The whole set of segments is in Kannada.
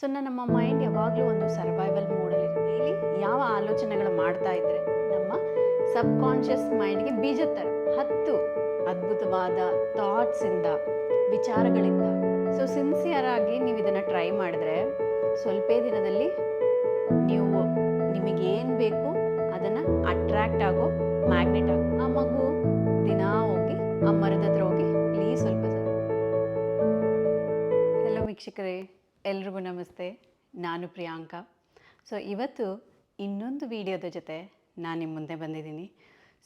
ಸೊ ನಮ್ಮ ಮೈಂಡ್ ಯಾವಾಗಲೂ ಒಂದು ಸರ್ವೈವಲ್ ಮೋಡಲ್ಲಿರುತ್ತೆ ಇಲ್ಲಿ ಯಾವ ಆಲೋಚನೆಗಳು ಮಾಡ್ತಾ ಇದ್ರೆ ನಮ್ಮ ಸಬ್ ಕಾನ್ಷಿಯಸ್ ಮೈಂಡ್ಗೆ ಬೀಜ ಥರ, ಹತ್ತು ಅದ್ಭುತವಾದ ಥಾಟ್ಸಿಂದ ವಿಚಾರಗಳಿಂದ. ಸೊ ಸಿನ್ಸಿಯರ್ ಆಗಿ ನೀವು ಇದನ್ನು ಟ್ರೈ ಮಾಡಿದ್ರೆ ಸ್ವಲ್ಪ ದಿನದಲ್ಲಿ ನೀವು ನಿಮಗೆ ಏನು ಬೇಕು ಅದನ್ನು ಅಟ್ರಾಕ್ಟ್ ಆಗೋ ಮ್ಯಾಗ್ನೆಟ್ ಆಗೋ ಆ ಮಗು ದಿನ ಹೋಗಿ, ಆ ಮರದ ಹತ್ರ ಹೋಗಿ ಪ್ಲೀಸ್ ಸ್ವಲ್ಪ ಹೆಲೋ ವೀಕ್ಷಕರೇ. ಎಲ್ರಿಗೂ ನಮಸ್ತೆ. ನಾನು ಪ್ರಿಯಾಂಕಾ. ಸೊ ಇವತ್ತು ಇನ್ನೊಂದು ವಿಡಿಯೋದ ಜೊತೆ ನಾನು ನಿಮ್ಮ ಮುಂದೆ ಬಂದಿದ್ದೀನಿ.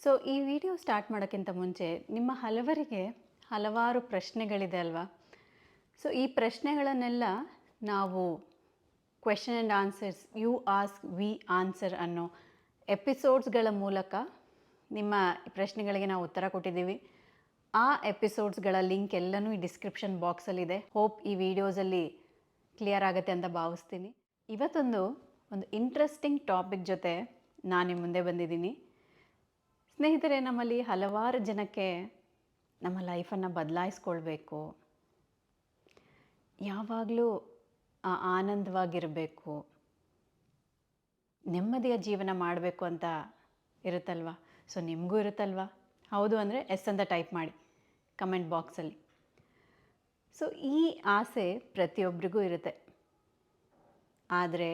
ಸೊ ಈ ವಿಡಿಯೋ ಸ್ಟಾರ್ಟ್ ಮಾಡೋಕ್ಕಿಂತ ಮುಂಚೆ ನಿಮ್ಮ ಹಲವರಿಗೆ ಹಲವಾರು ಪ್ರಶ್ನೆಗಳಿದೆ ಅಲ್ವಾ? ಸೊ ಈ ಪ್ರಶ್ನೆಗಳನ್ನೆಲ್ಲ ನಾವು question and answers you ask we answer ಅನ್ನೋ ಎಪಿಸೋಡ್ಸ್ಗಳ ಮೂಲಕ ನಿಮ್ಮ ಪ್ರಶ್ನೆಗಳಿಗೆ ನಾವು ಉತ್ತರ ಕೊಟ್ಟಿದ್ದೀವಿ. ಆ ಎಪಿಸೋಡ್ಸ್ಗಳ ಲಿಂಕ್ ಎಲ್ಲನೂ ಈ ಡಿಸ್ಕ್ರಿಪ್ಷನ್ ಬಾಕ್ಸಲ್ಲಿದೆ ಹೋಪ್ ಈ ವಿಡಿಯೋಸಲ್ಲಿ ಕ್ಲಿಯರ್ ಆಗುತ್ತೆ ಅಂತ ಭಾವಿಸ್ತೀನಿ. ಇವತ್ತೊಂದು ಒಂದು ಇಂಟ್ರೆಸ್ಟಿಂಗ್ ಟಾಪಿಕ್ ಜೊತೆ ನಾನು ಮುಂದೆ ಬಂದಿದ್ದೀನಿ. ಸ್ನೇಹಿತರೆ, ನಮ್ಮಲ್ಲಿ ಹಲವಾರು ಜನಕ್ಕೆ ನಮ್ಮ ಲೈಫನ್ನು ಬದಲಾಯಿಸ್ಕೊಳ್ಬೇಕು. ಯಾವಾಗಲೂ ಆನಂದವಾಗಿರಬೇಕು. ನೆಮ್ಮದಿಯ ಜೀವನ ಮಾಡಬೇಕು ಅಂತ ಇರುತ್ತಲ್ವ? ಸೊ ನಿಮಗೂ ಇರುತ್ತಲ್ವ? ಹೌದು ಅಂದರೆ ಎಸ್ ಅಂತ ಟೈಪ್ ಮಾಡಿ. ಕಮೆಂಟ್ ಬಾಕ್ಸಲ್ಲಿ ಸೊ ಈ ಆಸೆ ಪ್ರತಿಯೊಬ್ಬರಿಗೂ ಇರುತ್ತೆ. ಆದರೆ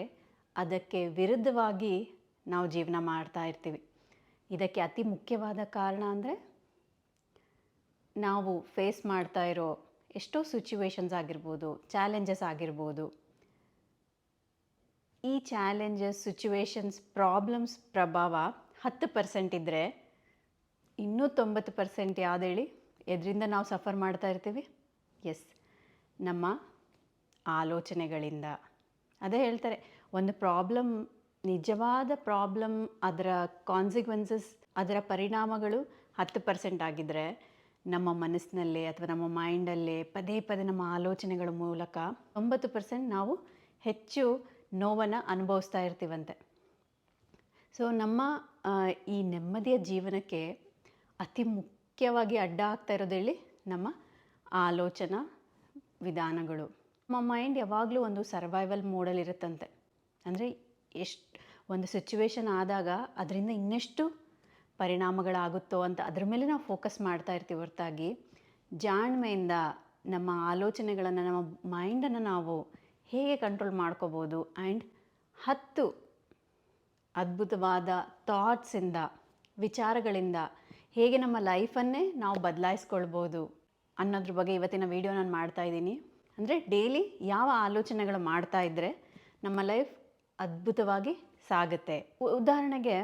ಅದಕ್ಕೆ ವಿರುದ್ಧವಾಗಿ ನಾವು ಜೀವನ ಮಾಡ್ತಾ ಇರ್ತೀವಿ. ಇದಕ್ಕೆ ಅತಿ ಮುಖ್ಯವಾದ ಕಾರಣ ಅಂದರೆ ನಾವು ಫೇಸ್ ಮಾಡ್ತಾ ಇರೋ ಎಷ್ಟೋ ಸಿಚುವೇಶನ್ಸ್ ಆಗಿರ್ಬೋದು ಚಾಲೆಂಜಸ್ ಆಗಿರ್ಬೋದು. ಈ ಚಾಲೆಂಜಸ್ ಸಿಚುವೇಶನ್ಸ್ ಪ್ರಾಬ್ಲಮ್ಸ್ ಪ್ರಭಾವ ಹತ್ತು ಪರ್ಸೆಂಟ್ ಇದ್ದರೆ ಇನ್ನೂ ತೊಂಬತ್ತು ಪರ್ಸೆಂಟ್ ಯಾವ್ದು ಹೇಳಿ? ಎದರಿಂದ ನಾವು ಸಫರ್ ಮಾಡ್ತಾ ಇರ್ತೀವಿ? ಎಸ್ ನಮ್ಮ ಆಲೋಚನೆಗಳಿಂದ. ಅದೇ ಹೇಳ್ತಾರೆ, ಒಂದು ಪ್ರಾಬ್ಲಮ್ ನಿಜವಾದ ಪ್ರಾಬ್ಲಮ್ ಅದರ ಕಾನ್ಸಿಕ್ವೆನ್ಸಸ್ ಅದರ ಪರಿಣಾಮಗಳು ಹತ್ತು ಪರ್ಸೆಂಟ್ ಆಗಿದ್ದರೆ ನಮ್ಮ ಮನಸ್ಸಿನಲ್ಲೇ ಅಥವಾ ನಮ್ಮ ಮೈಂಡಲ್ಲೇ ಪದೇ ಪದೇ ನಮ್ಮ ಆಲೋಚನೆಗಳ ಮೂಲಕ ಒಂಬತ್ತು ಪರ್ಸೆಂಟ್ ನಾವು ಹೆಚ್ಚು ನೋವನ್ನು ಅನುಭವಿಸ್ತಾ ಇರ್ತೀವಂತೆ. ಸೊ ನಮ್ಮ ಈ ನೆಮ್ಮದಿಯ ಜೀವನಕ್ಕೆ ಅತಿ ಮುಖ್ಯವಾಗಿ ಅಡ್ಡ ಆಗ್ತಾ ಇರೋದು ಹೇಳಿ ನಮ್ಮ ಆಲೋಚನಾ ವಿಧಾನಗಳು. ನಮ್ಮ ಮೈಂಡ್ ಯಾವಾಗಲೂ ಒಂದು ಸರ್ವೈವಲ್ ಮೋಡಲ್ಲಿ ಇರುತ್ತಂತೆ. ಅಂದರೆ ಎಷ್ಟು ಒಂದು ಸಿಚುವೇಶನ್ ಆದಾಗ ಅದರಿಂದ ಇನ್ನೆಷ್ಟು ಪರಿಣಾಮಗಳಾಗುತ್ತೋ ಅಂತ ಅದ್ರ ಮೇಲೆ ನಾವು ಫೋಕಸ್ ಮಾಡ್ತಾ ಇರ್ತೀವಿ ಹೊರತಾಗಿ. ಜಾಣ್ಮೆಯಿಂದ ನಮ್ಮ ಆಲೋಚನೆಗಳನ್ನು, ನಮ್ಮ ಮೈಂಡನ್ನು ನಾವು ಹೇಗೆ ಕಂಟ್ರೋಲ್ ಮಾಡ್ಕೋಬೋದು ಆ್ಯಂಡ್ ಹತ್ತು ಅದ್ಭುತವಾದ ಥಾಟ್ಸಿಂದ, ವಿಚಾರಗಳಿಂದ ಹೇಗೆ ನಮ್ಮ ಲೈಫನ್ನೇ ನಾವು ಬದಲಾಯಿಸ್ಕೊಳ್ಬೋದು ಅನ್ನೋದ್ರ ಬಗ್ಗೆ ಇವತ್ತಿನ ವಿಡಿಯೋ ನಾನು ಮಾಡ್ತಾ ಇದ್ದೀನಿ. ಅಂದರೆ ಡೈಲಿ ಯಾವ ಆಲೋಚನೆಗಳು ಮಾಡ್ತಾ ಇದ್ದರೆ ನಮ್ಮ ಲೈಫ್ ಅದ್ಭುತವಾಗಿ ಸಾಗುತ್ತೆ. ಉದಾಹರಣೆಗೆ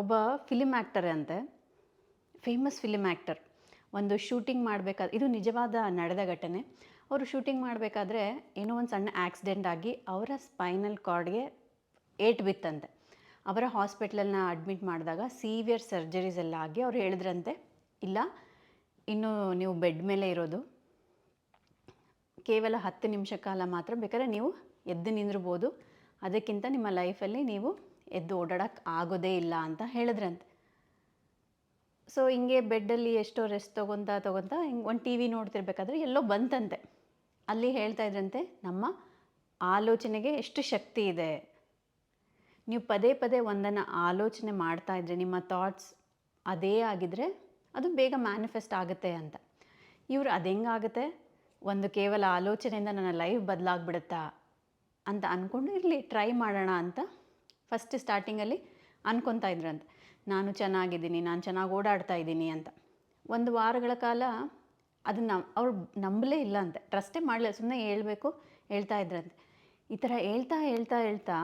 ಒಬ್ಬ ಫಿಲಿಮ್ ಆ್ಯಕ್ಟರ್ ಅಂತೆ ಫೇಮಸ್ ಫಿಲಿಮ್ ಆ್ಯಕ್ಟರ್ ಒಂದು ಶೂಟಿಂಗ್ ಮಾಡಬೇಕಾದ, ಇದು ನಿಜವಾದ ನಡೆದ ಘಟನೆ. ಅವರು ಶೂಟಿಂಗ್ ಮಾಡಬೇಕಾದ್ರೆ ಏನೋ ಒಂದು ಸಣ್ಣ ಆಕ್ಸಿಡೆಂಟ್ ಆಗಿ ಅವರ ಸ್ಪೈನಲ್ ಕಾರ್ಡ್ಗೆ ಏಟ್ ಬಿತ್ತಂತೆ. ಅವರ ಹಾಸ್ಪಿಟ್ಲನ್ನ ಅಡ್ಮಿಟ್ ಮಾಡಿದಾಗ ಸೀವಿಯರ್ ಸರ್ಜರೀಸ್ ಎಲ್ಲ ಆಗಿ ಅವ್ರು ಹೇಳಿದ್ರಂತೆ, ಇಲ್ಲ ಇನ್ನು ನೀವು ಬೆಡ್ ಮೇಲೆ ಇರೋದು, ಕೇವಲ ಹತ್ತು ನಿಮಿಷ ಕಾಲ ಮಾತ್ರ ಬೇಕಾದ್ರೆ ನೀವು ಎದ್ದು ನಿಂದಿರ್ಬೋದು. ಅದಕ್ಕಿಂತ ನಿಮ್ಮ ಲೈಫಲ್ಲಿ ನೀವು ಎದ್ದು ಓಡಾಡೋಕ್ಕೆ ಆಗೋದೇ ಇಲ್ಲ ಅಂತ ಹೇಳಿದ್ರಂತೆ. ಸೊ ಹಿಂಗೆ ಬೆಡ್ಡಲ್ಲಿ ಎಷ್ಟೋ ರೆಸ್ಟ್ ತೊಗೊತಾ ತೊಗೊತಾ ಹಿಂಗೆ ಒಂದು ಟಿ ವಿ ನೋಡ್ತಿರ್ಬೇಕಾದ್ರೆ ಎಲ್ಲೋ ಬಂತಂತೆ. ಅಲ್ಲಿ ಹೇಳ್ತಾ ಇದ್ರಂತೆ, ನಮ್ಮ ಆಲೋಚನೆಗೆ ಎಷ್ಟು ಶಕ್ತಿ ಇದೆ? ನೀವು ಪದೇ ಪದೇ ಒಂದನ್ನು ಆಲೋಚನೆ ಮಾಡ್ತಾ ಇದ್ರೆ, ನಿಮ್ಮ ಥಾಟ್ಸ್ ಅದೇ ಆಗಿದ್ರೆ ಅದು ಬೇಗ ಮ್ಯಾನಿಫೆಸ್ಟ್ ಆಗುತ್ತೆ ಅಂತ. ಇವರು ಅದು ಹೆಂಗಾಗುತ್ತೆ ಒಂದು ಕೇವಲ ಆಲೋಚನೆಯಿಂದ ನನ್ನ ಲೈಫ್ ಬದಲಾಗ್ಬಿಡುತ್ತಾ ಅಂತ ಅಂದ್ಕೊಂಡು ಇರಲಿ ಟ್ರೈ ಮಾಡೋಣ ಅಂತ ಫಸ್ಟ್ ಸ್ಟಾರ್ಟಿಂಗಲ್ಲಿ ಅನ್ಕೊತಾ ಇದ್ರಂತೆ ನಾನು ಚೆನ್ನಾಗಿದ್ದೀನಿ, ನಾನು ಚೆನ್ನಾಗಿ ಓಡಾಡ್ತಾ ಇದ್ದೀನಿ ಅಂತ. ಒಂದು ವಾರಗಳ ಕಾಲ ಅದನ್ನು ಅವ್ರು ನಂಬಲೇ ಇಲ್ಲ ಅಂತೆ. ಟ್ರಸ್ಟೇ ಮಾಡಲಿಲ್ಲ ಸುಮ್ಮನೆ ಹೇಳ್ಬೇಕು, ಹೇಳ್ತಾ ಇದ್ರಂತೆ ಈ ಥರ ಹೇಳ್ತಾ ಹೇಳ್ತಾ ಹೇಳ್ತಾ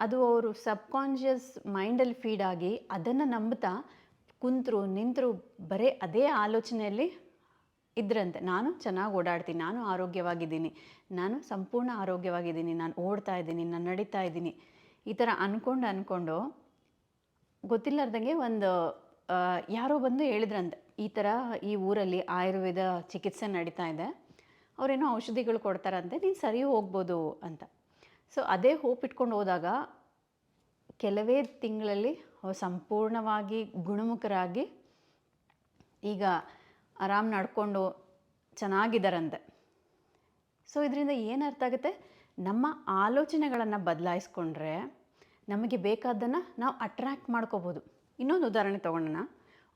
ಅದು ಅವರು ಸಬ್ಕಾನ್ಷಿಯಸ್ ಮೈಂಡಲ್ಲಿ ಫೀಡ್ ಆಗಿ ಅದನ್ನು ನಂಬ್ತಾ ಕುಂತರು, ನಿಂತರು ಬರೇ ಅದೇ ಆಲೋಚನೆಯಲ್ಲಿ ಇದ್ರಂತೆ. ನಾನು ಚೆನ್ನಾಗಿ ಓಡಾಡ್ತೀನಿ, ನಾನು ಆರೋಗ್ಯವಾಗಿದ್ದೀನಿ, ನಾನು ಸಂಪೂರ್ಣ ಆರೋಗ್ಯವಾಗಿದ್ದೀನಿ, ನಾನು ಓಡ್ತಾ ಇದ್ದೀನಿ, ನಾನು ನಡೀತಾ ಇದ್ದೀನಿ. ಈ ಥರ ಅಂದ್ಕೊಂಡು ಅಂದ್ಕೊಂಡು ಗೊತ್ತಿಲ್ಲಾರ್ದಂಗೆ ಒಂದು ಯಾರೋ ಬಂದು ಹೇಳಿದ್ರಂತೆ. ಈ ಥರ ಈ ಊರಲ್ಲಿ ಆಯುರ್ವೇದ ಚಿಕಿತ್ಸೆ ನಡೀತಾ ಇದೆ. ಅವರೇನೋ ಔಷಧಿಗಳು ಕೊಡ್ತಾರಂತೆ, ನೀನು ಸರಿ ಹೋಗ್ಬೋದು ಅಂತ. ಸೊ, ಅದೇ ಹೋಪ್ ಇಟ್ಕೊಂಡು ಹೋದಾಗ ಕೆಲವೇ ತಿಂಗಳಲ್ಲಿ ಸಂಪೂರ್ಣವಾಗಿ ಗುಣಮುಖರಾಗಿ ಈಗ ಆರಾಮ್ ನಡ್ಕೊಂಡು ಚೆನ್ನಾಗಿದ್ದಾರಂತೆ ಸೊ ಇದರಿಂದ ಏನು ಅರ್ಥ ಆಗುತ್ತೆ? ನಮ್ಮ ಆಲೋಚನೆಗಳನ್ನು ಬದಲಾಯಿಸ್ಕೊಂಡ್ರೆ ನಮಗೆ ಬೇಕಾದ್ದನ್ನು ನಾವು ಅಟ್ರ್ಯಾಕ್ಟ್ ಮಾಡ್ಕೋಬೋದು. ಇನ್ನೊಂದು ಉದಾಹರಣೆ ತೊಗೊಳ್ಳೋಣ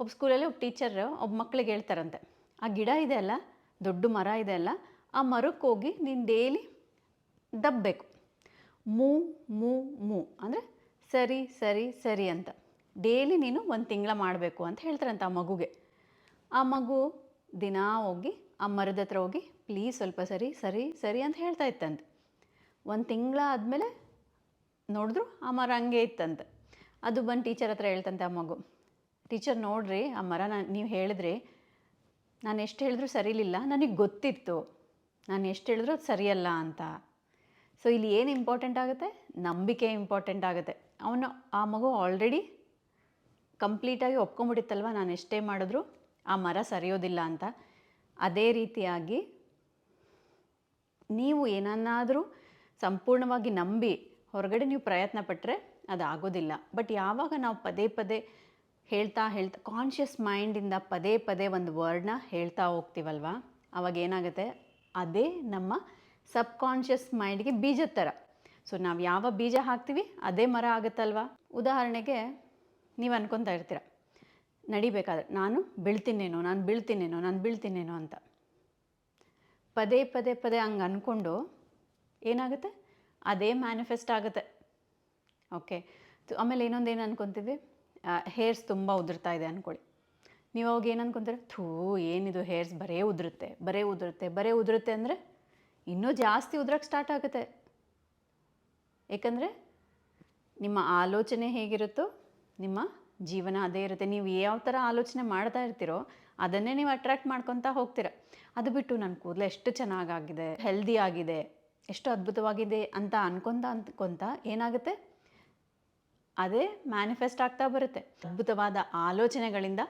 ಒಬ್ಬ ಸ್ಕೂಲಲ್ಲಿ ಒಬ್ಬ ಟೀಚರ್ ಒಬ್ಬ ಮಕ್ಕಳಿಗೆ ಹೇಳ್ತಾರಂತೆ, ಆ ಗಿಡ ಇದೆ ಅಲ್ಲ, ದೊಡ್ಡ ಮರ ಇದೆ ಅಲ್ಲ, ಆ ಮರಕ್ಕೆ ಹೋಗಿ ನೀನು ಡೈಲಿ ದಬ್ಬಬೇಕು ಮೂ ಮೂ ಮೂ. ಅಂದರೆ ಸರಿ ಸರಿ ಸರಿ ಅಂತ. ಡೈಲಿ ನೀನು ಒಂದು ತಿಂಗಳ ಮಾಡಬೇಕು ಅಂತ ಹೇಳ್ತಾರಂತ ಆ ಮಗುಗೆ. ಆ ಮಗು ದಿನ ಹೋಗಿ, ಆ ಮರದ ಹತ್ರ ಹೋಗಿ, ಪ್ಲೀಸ್ ಸ್ವಲ್ಪ ಸರಿ ಸರಿ ಸರಿ ಅಂತ ಹೇಳ್ತಾ ಇತ್ತಂತೆ. ಒಂದು ತಿಂಗಳ ಆದಮೇಲೆ ನೋಡಿದ್ರು ಆ ಮರ ಹಂಗೆ ಇತ್ತಂತೆ. ಅದು ಬಂದು ಟೀಚರ್ ಹತ್ರ ಹೇಳ್ತಂತೆ ಆ ಮಗು. ಟೀಚರ್ ನೋಡ್ರಿ, ಆ ಮರ ನಾನು ನೀವು ಹೇಳಿದ್ರಿ ನಾನು ಎಷ್ಟು ಹೇಳಿದ್ರು ಸರಿಲಿಲ್ಲ, ನನಗೆ ಗೊತ್ತಿತ್ತು. ನಾನು ಎಷ್ಟು ಹೇಳಿದ್ರು ಅದು ಸರಿಯಲ್ಲ ಅಂತ. ಸೊ ಇಲ್ಲಿ ಏನು ಇಂಪಾರ್ಟೆಂಟ್ ಆಗುತ್ತೆ? ನಂಬಿಕೆ ಇಂಪಾರ್ಟೆಂಟ್ ಆಗುತ್ತೆ. ಅವನು ಆ ಮಗು ಆಲ್ರೆಡಿ ಕಂಪ್ಲೀಟಾಗಿ ಒಪ್ಕೊಂಬಿಟ್ಟಿತ್ತಲ್ವ ನಾನು ಎಷ್ಟೇ ಮಾಡಿದ್ರು ಆ ಮರ ಸರಿಯೋದಿಲ್ಲ ಅಂತ. ಅದೇ ರೀತಿಯಾಗಿ ನೀವು ಏನನ್ನಾದರೂ ಸಂಪೂರ್ಣವಾಗಿ ನಂಬಿ ಹೊರಗಡೆ ನೀವು ಪ್ರಯತ್ನ ಪಟ್ಟರೆ ಅದು ಆಗೋದಿಲ್ಲ ಬಟ್ ಯಾವಾಗ ನಾವು ಪದೇ ಪದೇ ಹೇಳ್ತಾ ಹೇಳ್ತಾ ಕಾನ್ಷಿಯಸ್ ಮೈಂಡಿಂದ ಪದೇ ಪದೇ ಒಂದು ವರ್ಡ್ನ ಹೇಳ್ತಾ ಹೋಗ್ತೀವಲ್ವ? ಅವಾಗ ಏನಾಗುತ್ತೆ? ಅದೇ ನಮ್ಮ ಸಬ್ ಕಾನ್ಷಿಯಸ್ ಮೈಂಡ್ಗೆ ಬೀಜದ ಥರ ಸೊ ನಾವು ಯಾವ ಬೀಜ ಹಾಕ್ತೀವಿ, ಅದೇ ಮರ ಆಗುತ್ತಲ್ವ? ಉದಾಹರಣೆಗೆ ನೀವು ಅನ್ಕೊತಾ ಇರ್ತೀರ, ನಡಿಬೇಕಾದ್ರೆ ನಾನು ಬೀಳ್ತೀನೇನೋ ನಾನು ಬೀಳ್ತೀನೇನೋ ನಾನು ಬೀಳ್ತೀನೇನೋ ಅಂತ. ಪದೇ ಪದೇ ಪದೇ ಹಂಗೆ ಅಂದ್ಕೊಂಡು ಏನಾಗುತ್ತೆ? ಅದೇ ಮ್ಯಾನಿಫೆಸ್ಟ್ ಆಗುತ್ತೆ. ಓಕೆ ಆಮೇಲೆ ಇನ್ನೊಂದು ಏನು ಅನ್ಕೊತೀವಿ? ಹೇರ್ಸ್ ತುಂಬ ಉದುರ್ತಾ ಇದೆ ಅಂದ್ಕೊಳ್ಳಿ ನೀವು ಅವಾಗ ಏನು ಅನ್ಕೊತೀರ? ಥೂ, ಏನಿದು ಹೇರ್ಸ್ ಬರೇ ಉದುರುತ್ತೆ ಬರೇ ಉದುರುತ್ತೆ ಬರೇ ಉದುರುತ್ತೆ ಅಂದರೆ ಇನ್ನೂ ಜಾಸ್ತಿ ಉದ್ರಕ್ಕೆ ಸ್ಟಾರ್ಟ್ ಆಗುತ್ತೆ. ಏಕೆಂದರೆ ನಿಮ್ಮ ಆಲೋಚನೆ ಹೇಗಿರುತ್ತೋ ನಿಮ್ಮ ಜೀವನ ಅದೇ ಇರುತ್ತೆ. ನೀವು ಯಾವ ಥರ ಆಲೋಚನೆ ಮಾಡ್ತಾ ಇರ್ತೀರೋ ಅದನ್ನೇ ನೀವು ಅಟ್ರ್ಯಾಕ್ಟ್ ಮಾಡ್ಕೊತಾ ಹೋಗ್ತೀರ. ಅದು ಬಿಟ್ಟು ನನ್ನ ಕೂದಲು ಎಷ್ಟು ಚೆನ್ನಾಗಾಗಿದೆ ಹೆಲ್ದಿ ಆಗಿದೆ, ಎಷ್ಟು ಅದ್ಭುತವಾಗಿದೆ ಅಂತ ಅನ್ಕೊಂತ ಅಂದ್ಕೊಂತ ಏನಾಗುತ್ತೆ? ಅದೇ ಮ್ಯಾನಿಫೆಸ್ಟ್ ಆಗ್ತಾ ಬರುತ್ತೆ. ಅದ್ಭುತವಾದ ಆಲೋಚನೆಗಳಿಂದ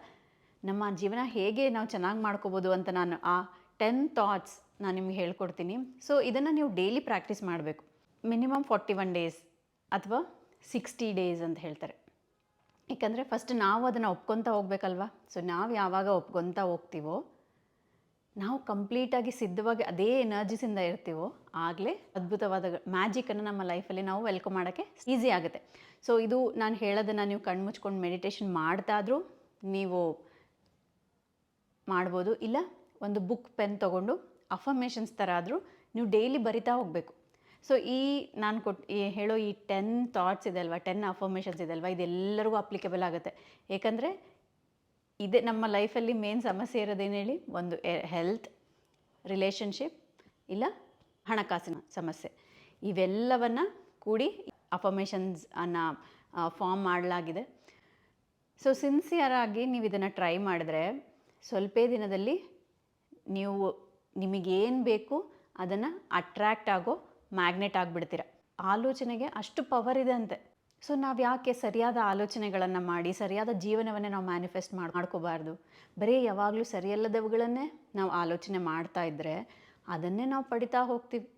ನಮ್ಮ ಜೀವನ ಹೇಗೆ ನಾವು ಚೆನ್ನಾಗಿ ಮಾಡ್ಕೋಬೋದು ಅಂತ ನಾನು ಆ ಟೆನ್ ಥಾಟ್ಸ್ ನಾನು ನಿಮ್ಗೆ ಹೇಳ್ಕೊಡ್ತೀನಿ. ಸೊ ಇದನ್ನು ನೀವು ಡೈಲಿ ಪ್ರಾಕ್ಟೀಸ್ ಮಾಡಬೇಕು. ಮಿನಿಮಮ್ ಫಾರ್ಟಿ ಒನ್ ಡೇಸ್ ಅಥವಾ ಸಿಕ್ಸ್ಟಿ ಡೇಸ್ ಅಂತ ಹೇಳ್ತಾರೆ. ಏಕೆಂದರೆ ಫಸ್ಟ್ ನಾವು ಅದನ್ನು ಒಪ್ಕೊತಾ ಹೋಗ್ಬೇಕಲ್ವ? ಸೊ ನಾವು ಯಾವಾಗ ಒಪ್ಕೊತಾ ಹೋಗ್ತೀವೋ, ನಾವು ಕಂಪ್ಲೀಟಾಗಿ ಸಿದ್ಧವಾಗಿ ಅದೇ ಎನರ್ಜಿಸಿಂದ ಇರ್ತೀವೋ, ಆಗಲೇ ಅದ್ಭುತವಾದ ಮ್ಯಾಜಿಕನ್ನು ನಮ್ಮ ಲೈಫಲ್ಲಿ ನಾವು ವೆಲ್ಕಮ್ ಮಾಡೋಕ್ಕೆ ಈಸಿ ಆಗುತ್ತೆ. ಸೊ ಇದು ನಾನು ಹೇಳೋದನ್ನು ನೀವು ಕಣ್ಮುಚ್ಕೊಂಡು ಮೆಡಿಟೇಷನ್ ಮಾಡ್ತಾದರೂ ನೀವು ಮಾಡ್ಬೋದು. ಇಲ್ಲ, ಒಂದು ಬುಕ್ ಪೆನ್ ತೊಗೊಂಡು ಅಫರ್ಮೇಷನ್ಸ್ ಥರ ಆದರೂ ನೀವು ಡೈಲಿ ಬರಿತಾ ಹೋಗಬೇಕು. ಸೊ ಈ ನಾನು ಕೊಟ್ ಹೇಳೋ ಈ ಟೆನ್ ಥಾಟ್ಸ್ ಇದೆ ಅಲ್ವಾ ಟೆನ್ ಅಫರ್ಮೇಷನ್ಸ್ ಇದೆ ಅಲ್ವಾ, ಇದೆಲ್ಲರಿಗೂ ಅಪ್ಲಿಕೇಬಲ್ ಆಗುತ್ತೆ. ಏಕೆಂದರೆ ಇದೇ, ನಮ್ಮ ಲೈಫಲ್ಲಿ ಮೇನ್ ಸಮಸ್ಯೆ ಇರೋದೇನು ಹೇಳಿ? ಒಂದು ಹೆಲ್ತ್ ರಿಲೇಷನ್ಶಿಪ್ ಇಲ್ಲ ಹಣಕಾಸಿನ ಸಮಸ್ಯೆ. ಇವೆಲ್ಲವನ್ನು ಕೂಡಿ ಅಫರ್ಮೇಷನ್ಸ್ ಅನ್ನು ಫಾರ್ಮ್ ಮಾಡಲಾಗಿದೆ. ಸೊ ಸಿನ್ಸಿಯರಾಗಿ ನೀವು ಇದನ್ನು ಟ್ರೈ ಮಾಡಿದ್ರೆ ಸ್ವಲ್ಪ ದಿನದಲ್ಲಿ ನೀವು ನಿಮಗೇನು ಬೇಕು ಅದನ್ನು ಅಟ್ರ್ಯಾಕ್ಟ್ ಆಗೋ ಮ್ಯಾಗ್ನೆಟ್ ಆಗಿಬಿಡ್ತೀರ. ಆಲೋಚನೆಗೆ ಅಷ್ಟು ಪವರ್ ಇದೆ ಅಂತೆ. ಸೊ ನಾವು ಯಾಕೆ ಸರಿಯಾದ ಆಲೋಚನೆಗಳನ್ನು ಮಾಡಿ, ಸರಿಯಾದ ಜೀವನವನ್ನೇ ನಾವು ಮ್ಯಾನಿಫೆಸ್ಟ್ ಮಾಡಿ, ಮಾಡ್ಕೋಬಾರ್ದು? ಬರೀ ಯಾವಾಗಲೂ ಸರಿಯಲ್ಲದವುಗಳನ್ನೇ ನಾವು ಆಲೋಚನೆ ಮಾಡ್ತಾ ಇದ್ದರೆ ಅದನ್ನೇ ನಾವು ಪಡಿತಾ ಹೋಗ್ತೀವಿ.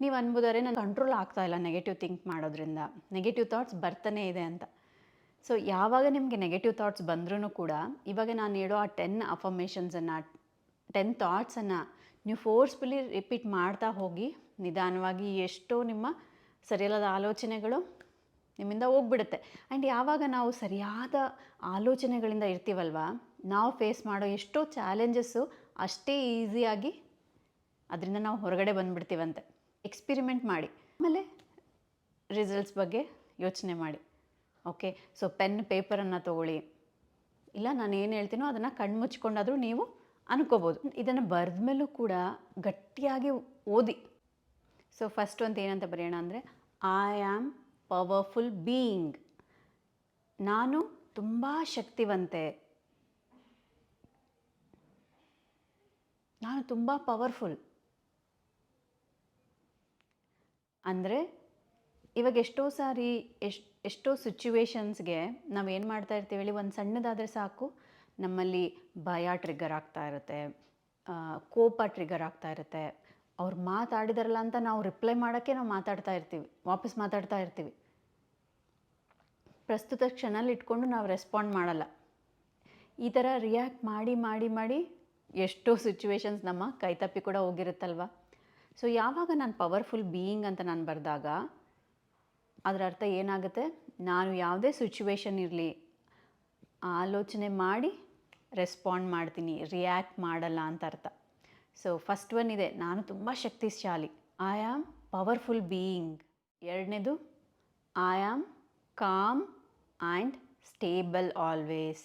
ನೀವು ಅನ್ಬೋದಾರೆ ನಾನು ಕಂಟ್ರೋಲ್ ಆಗ್ತಾ ಇಲ್ಲ ನೆಗೆಟಿವ್ ಥಿಂಕ್ ಮಾಡೋದ್ರಿಂದ. ನೆಗೆಟಿವ್ ಥಾಟ್ಸ್ ಬರ್ತಾನೇ ಇದೆ ಅಂತ. ಸೊ ಯಾವಾಗ ನಿಮಗೆ ನೆಗೆಟಿವ್ ಥಾಟ್ಸ್ ಬಂದ್ರೂ ಕೂಡ ಇವಾಗ ನಾನು ಹೇಳೋ ಆ ಟೆನ್ ಅಫರ್ಮೇಷನ್ಸನ್ನು ಟೆನ್ ಥಾಟ್ಸನ್ನು ನೀವು ಫೋರ್ಸ್ಫುಲಿ ರಿಪೀಟ್ ಮಾಡ್ತಾ ಹೋಗಿ ನಿಧಾನವಾಗಿ ಎಷ್ಟೋ ನಿಮ್ಮ ಸರಿಯಲ್ಲದ ಆಲೋಚನೆಗಳು ನಿಮ್ಮಿಂದ ಹೋಗ್ಬಿಡುತ್ತೆ. ಆ್ಯಂಡ್ ಯಾವಾಗ ನಾವು ಸರಿಯಾದ ಆಲೋಚನೆಗಳಿಂದ ಇರ್ತೀವಲ್ವ, ನಾವು ಫೇಸ್ ಮಾಡೋ ಎಷ್ಟೋ ಚಾಲೆಂಜಸ್ಸು ಅಷ್ಟೇ ಈಸಿಯಾಗಿ ಅದರಿಂದ ನಾವು ಹೊರಗಡೆ ಬಂದುಬಿಡ್ತೀವಂತೆ. ಎಕ್ಸ್ಪಿರಿಮೆಂಟ್ ಮಾಡಿ, ಆಮೇಲೆ ರಿಸಲ್ಟ್ಸ್ ಬಗ್ಗೆ ಯೋಚನೆ ಮಾಡಿ. ಓಕೆ ಸೊ ಪೆನ್ ಪೇಪರನ್ನು ತೊಗೊಳ್ಳಿ. ಇಲ್ಲ, ನಾನು ಏನು ಹೇಳ್ತೀನೋ ಅದನ್ನು ಕಣ್ಮುಚ್ಕೊಂಡಾದರೂ ನೀವು ಅನ್ಕೋಬೋದು. ಇದನ್ನು ಬರೆದ ಮೇಲೂ ಕೂಡ ಗಟ್ಟಿಯಾಗಿ ಓದಿ. ಸೊ ಫಸ್ಟ್ ಒಂದು ಏನಂತ ಬರೆಯೋಣ ಅಂದರೆ ಐ ಆಮ್ ಪವರ್ಫುಲ್ ಬೀಯಿಂಗ್ ನಾನು ತುಂಬ ಶಕ್ತಿವಂತೆ. ನಾನು ತುಂಬ ಪವರ್ಫುಲ್ ಅಂದರೆ, ಇವಾಗ ಎಷ್ಟೋ ಸಾರಿ ಎಷ್ಟು ಎಷ್ಟೋ ಸಿಚುವೇಶನ್ಸ್ಗೆ ಏನು ಮಾಡ್ತಾ ಇರ್ತೀವಿ ಹೇಳಿ, ಒಂದು ಸಣ್ಣದಾದರೆ ಸಾಕು. ನಮ್ಮಲ್ಲಿ ಭಯ ಟ್ರಿಗರ್ ಆಗ್ತಾ ಇರುತ್ತೆ. ಕೋಪ ಟ್ರಿಗರ್ ಆಗ್ತಾ ಇರುತ್ತೆ. ಅವ್ರು ಮಾತಾಡಿದಾರಲ್ಲ ಅಂತ ನಾವು ರಿಪ್ಲೈ ಮಾಡೋಕ್ಕೆ ನಾವು ಮಾತಾಡ್ತಾ ಇರ್ತೀವಿ, ವಾಪಸ್ ಮಾತಾಡ್ತಾ ಇರ್ತೀವಿ. ಪ್ರಸ್ತುತ ಕ್ಷಣಲ್ಲಿ ಇಟ್ಕೊಂಡು ನಾವು ರೆಸ್ಪಾಂಡ್ ಮಾಡಲ್ಲ. ಈ ಥರ ರಿಯಾಕ್ಟ್ ಮಾಡಿ ಮಾಡಿ ಮಾಡಿ ಎಷ್ಟೋ ಸಿಚುವೇಶನ್ಸ್ ನಮ್ಮ ಕೈತಪ್ಪಿ ಕೂಡ ಹೋಗಿರುತ್ತಲ್ವ? ಸೊ ಯಾವಾಗ ನಾನು ಪವರ್ಫುಲ್ ಬೀಯಿಂಗ್ ಅಂತ ನಾನು ಬರೆದಾಗ, ಅದರ ಅರ್ಥ ಏನಾಗುತ್ತೆ? ನಾನು ಯಾವುದೇ ಸಿಚುವೇಶನ್ ಇರಲಿ, ಆಲೋಚನೆ ಮಾಡಿ ರೆಸ್ಪಾಂಡ್ ಮಾಡ್ತೀನಿ ರಿಯಾಕ್ಟ್ ಮಾಡಲ್ಲ ಅಂತ ಅರ್ಥ. ಸೊ ಫಸ್ಟ್ ಒನ್ ಇದೆ. ನಾನು ತುಂಬ ಶಕ್ತಿಶಾಲಿ. ಐ ಆಮ್ ಪವರ್ಫುಲ್ ಬೀಯಿಂಗ್ ಎರಡನೇದು I am calm and stable always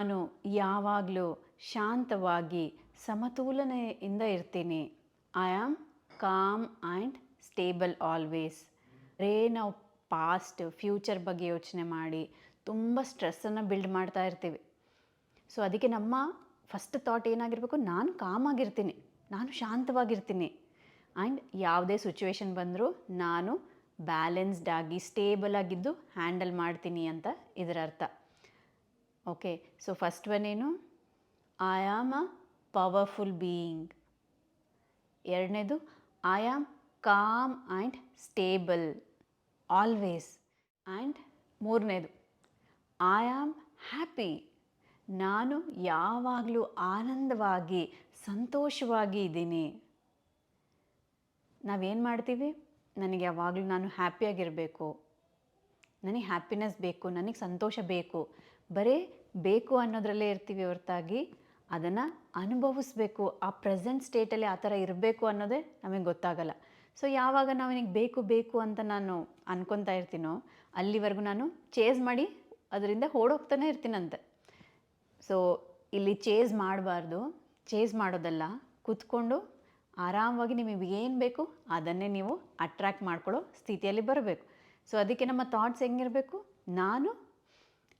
ನಾನು ಯಾವಾಗಲೂ ಶಾಂತವಾಗಿ, ಸಮತೋಲನೆಯಿಂದ ಇರ್ತೀನಿ. I am calm and stable always ರೇ, ನಾವು ಪಾಸ್ಟ್ ಫ್ಯೂಚರ್ ಬಗ್ಗೆ ಯೋಚನೆ ಮಾಡಿ, ತುಂಬ ಸ್ಟ್ರೆಸ್ಸನ್ನು ಬಿಲ್ಡ್ ಮಾಡ್ತಾ ಇರ್ತೀವಿ. ಸೊ ಅದಕ್ಕೆ ನಮ್ಮ ಫಸ್ಟ್ ಥಾಟ್ ಏನಾಗಿರಬೇಕು? ನಾನು ಕಾಮಾಗಿರ್ತೀನಿ ನಾನು ಶಾಂತವಾಗಿರ್ತೀನಿ. ಆ್ಯಂಡ್ ಯಾವುದೇ ಸಿಚುವೇಶನ್ ಬಂದರೂ ನಾನು ಬ್ಯಾಲೆನ್ಸ್ಡ್ ಆಗಿ ಸ್ಟೇಬಲ್ ಆಗಿದ್ದು ಹ್ಯಾಂಡಲ್ ಮಾಡ್ತೀನಿ ಅಂತ ಇದರ ಅರ್ಥ. ಓಕೆ ಸೊ ಫಸ್ಟ್ ಒನ್ ಏನು? I am a powerful being ಎರಡನೇದು I am calm and stable always and ಮೂರನೇದು ಐ ಆಮ್ ಹ್ಯಾಪಿ ನಾನು ಯಾವಾಗಲೂ ಆನಂದವಾಗಿ ಸಂತೋಷವಾಗಿ ಇದ್ದೀನಿ. ನಾವೇನು ಮಾಡ್ತೀವಿ? ನನಗೆ ಯಾವಾಗಲೂ ನಾನು ಹ್ಯಾಪಿಯಾಗಿರಬೇಕು ನನಗೆ ಹ್ಯಾಪಿನೆಸ್ ಬೇಕು, ನನಗೆ ಸಂತೋಷ ಬೇಕು. ಬರೀ ಬೇಕು ಅನ್ನೋದರಲ್ಲೇ ಇರ್ತೀವಿ ಹೊರತಾಗಿ. ಅದನ್ನು ಅನುಭವಿಸ್ಬೇಕು. ಆ ಪ್ರೆಸೆಂಟ್ ಸ್ಟೇಟಲ್ಲಿ ಆ ಥರ ಇರಬೇಕು ಅನ್ನೋದೇ ನಮಗೆ ಗೊತ್ತಾಗಲ್ಲ. ಸೊ ಯಾವಾಗ ನಾವು ನನಗೆ ಬೇಕು ಬೇಕು ಅಂತ ನಾನು ಅನ್ಕೊತಾ ಇರ್ತೀನೋ, ಅಲ್ಲಿವರೆಗೂ ನಾನು ಚೇಸ್ ಮಾಡಿ ಅದರಿಂದ ಓಡೋಗ್ತಾನೆ ಇರ್ತೀನಂತೆ. ಸೊ ಇಲ್ಲಿ ಚೇಸ್ ಮಾಡಬಾರ್ದು. ಚೇಸ್ ಮಾಡೋದಲ್ಲ, ಕೂತ್ಕೊಂಡು ಆರಾಮವಾಗಿ ನಿಮಗೆ ಏನು ಬೇಕು ಅದನ್ನೇ ನೀವು ಅಟ್ರ್ಯಾಕ್ಟ್ ಮಾಡ್ಕೊಳ್ಳೋ ಸ್ಥಿತಿಯಲ್ಲಿ ಬರಬೇಕು. ಸೊ ಅದಕ್ಕೆ ನಮ್ಮ ಥಾಟ್ಸ್ ಹೆಂಗಿರಬೇಕು? ನಾನು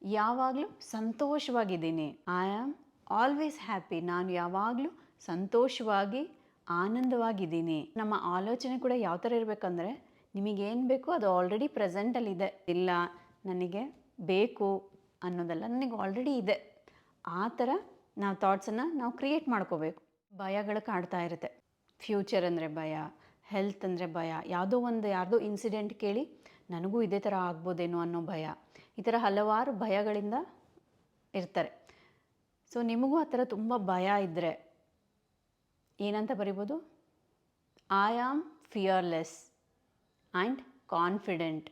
ಯಾವಾಗಲೂ ಸಂತೋಷವಾಗಿದ್ದೀನಿ. ಐ ಆಮ್ ಆಲ್ವೇಸ್ ಹ್ಯಾಪಿ ನಾನು ಯಾವಾಗಲೂ ಸಂತೋಷವಾಗಿ, ಆನಂದವಾಗಿದ್ದೀನಿ. ನಮ್ಮ ಆಲೋಚನೆ ಕೂಡ ಯಾವ ಥರ ಇರಬೇಕಂದ್ರೆ ನಿಮಗೇನು ಬೇಕು ಅದು ಆಲ್ರೆಡಿ ಪ್ರೆಸೆಂಟಲ್ಲಿದೆ ಇಲ್ಲ, ನನಗೆ ಬೇಕು ಅನ್ನೋದಲ್ಲ ನನಗೆ ಆಲ್ರೆಡಿ ಇದೆ. ಆ ಥರ ನಾವು ಥಾಟ್ಸನ್ನು ನಾವು ಕ್ರಿಯೇಟ್ ಮಾಡ್ಕೋಬೇಕು. ಭಯಗಳು ಕಾಡ್ತಾ ಇರುತ್ತೆ. ಫ್ಯೂಚರ್ ಅಂದರೆ ಭಯ ಹೆಲ್ತ್ ಅಂದರೆ ಭಯ, ಯಾವುದೋ ಒಂದು ಯಾರ್ದೋ ಇನ್ಸಿಡೆಂಟ್ ಕೇಳಿ ನನಗೂ ಇದೇ ಥರ ಆಗ್ಬೋದೇನೋ ಅನ್ನೋ ಭಯ. ಈ ಥರ ಹಲವಾರು ಭಯಗಳಿಂದ ಇರ್ತಾರೆ. ಸೊ ನಿಮಗೂ ಆ ಥರ ತುಂಬ ಭಯ ಇದ್ದರೆ ಏನಂತ ಬರಿಬೋದು? I am fearless and confident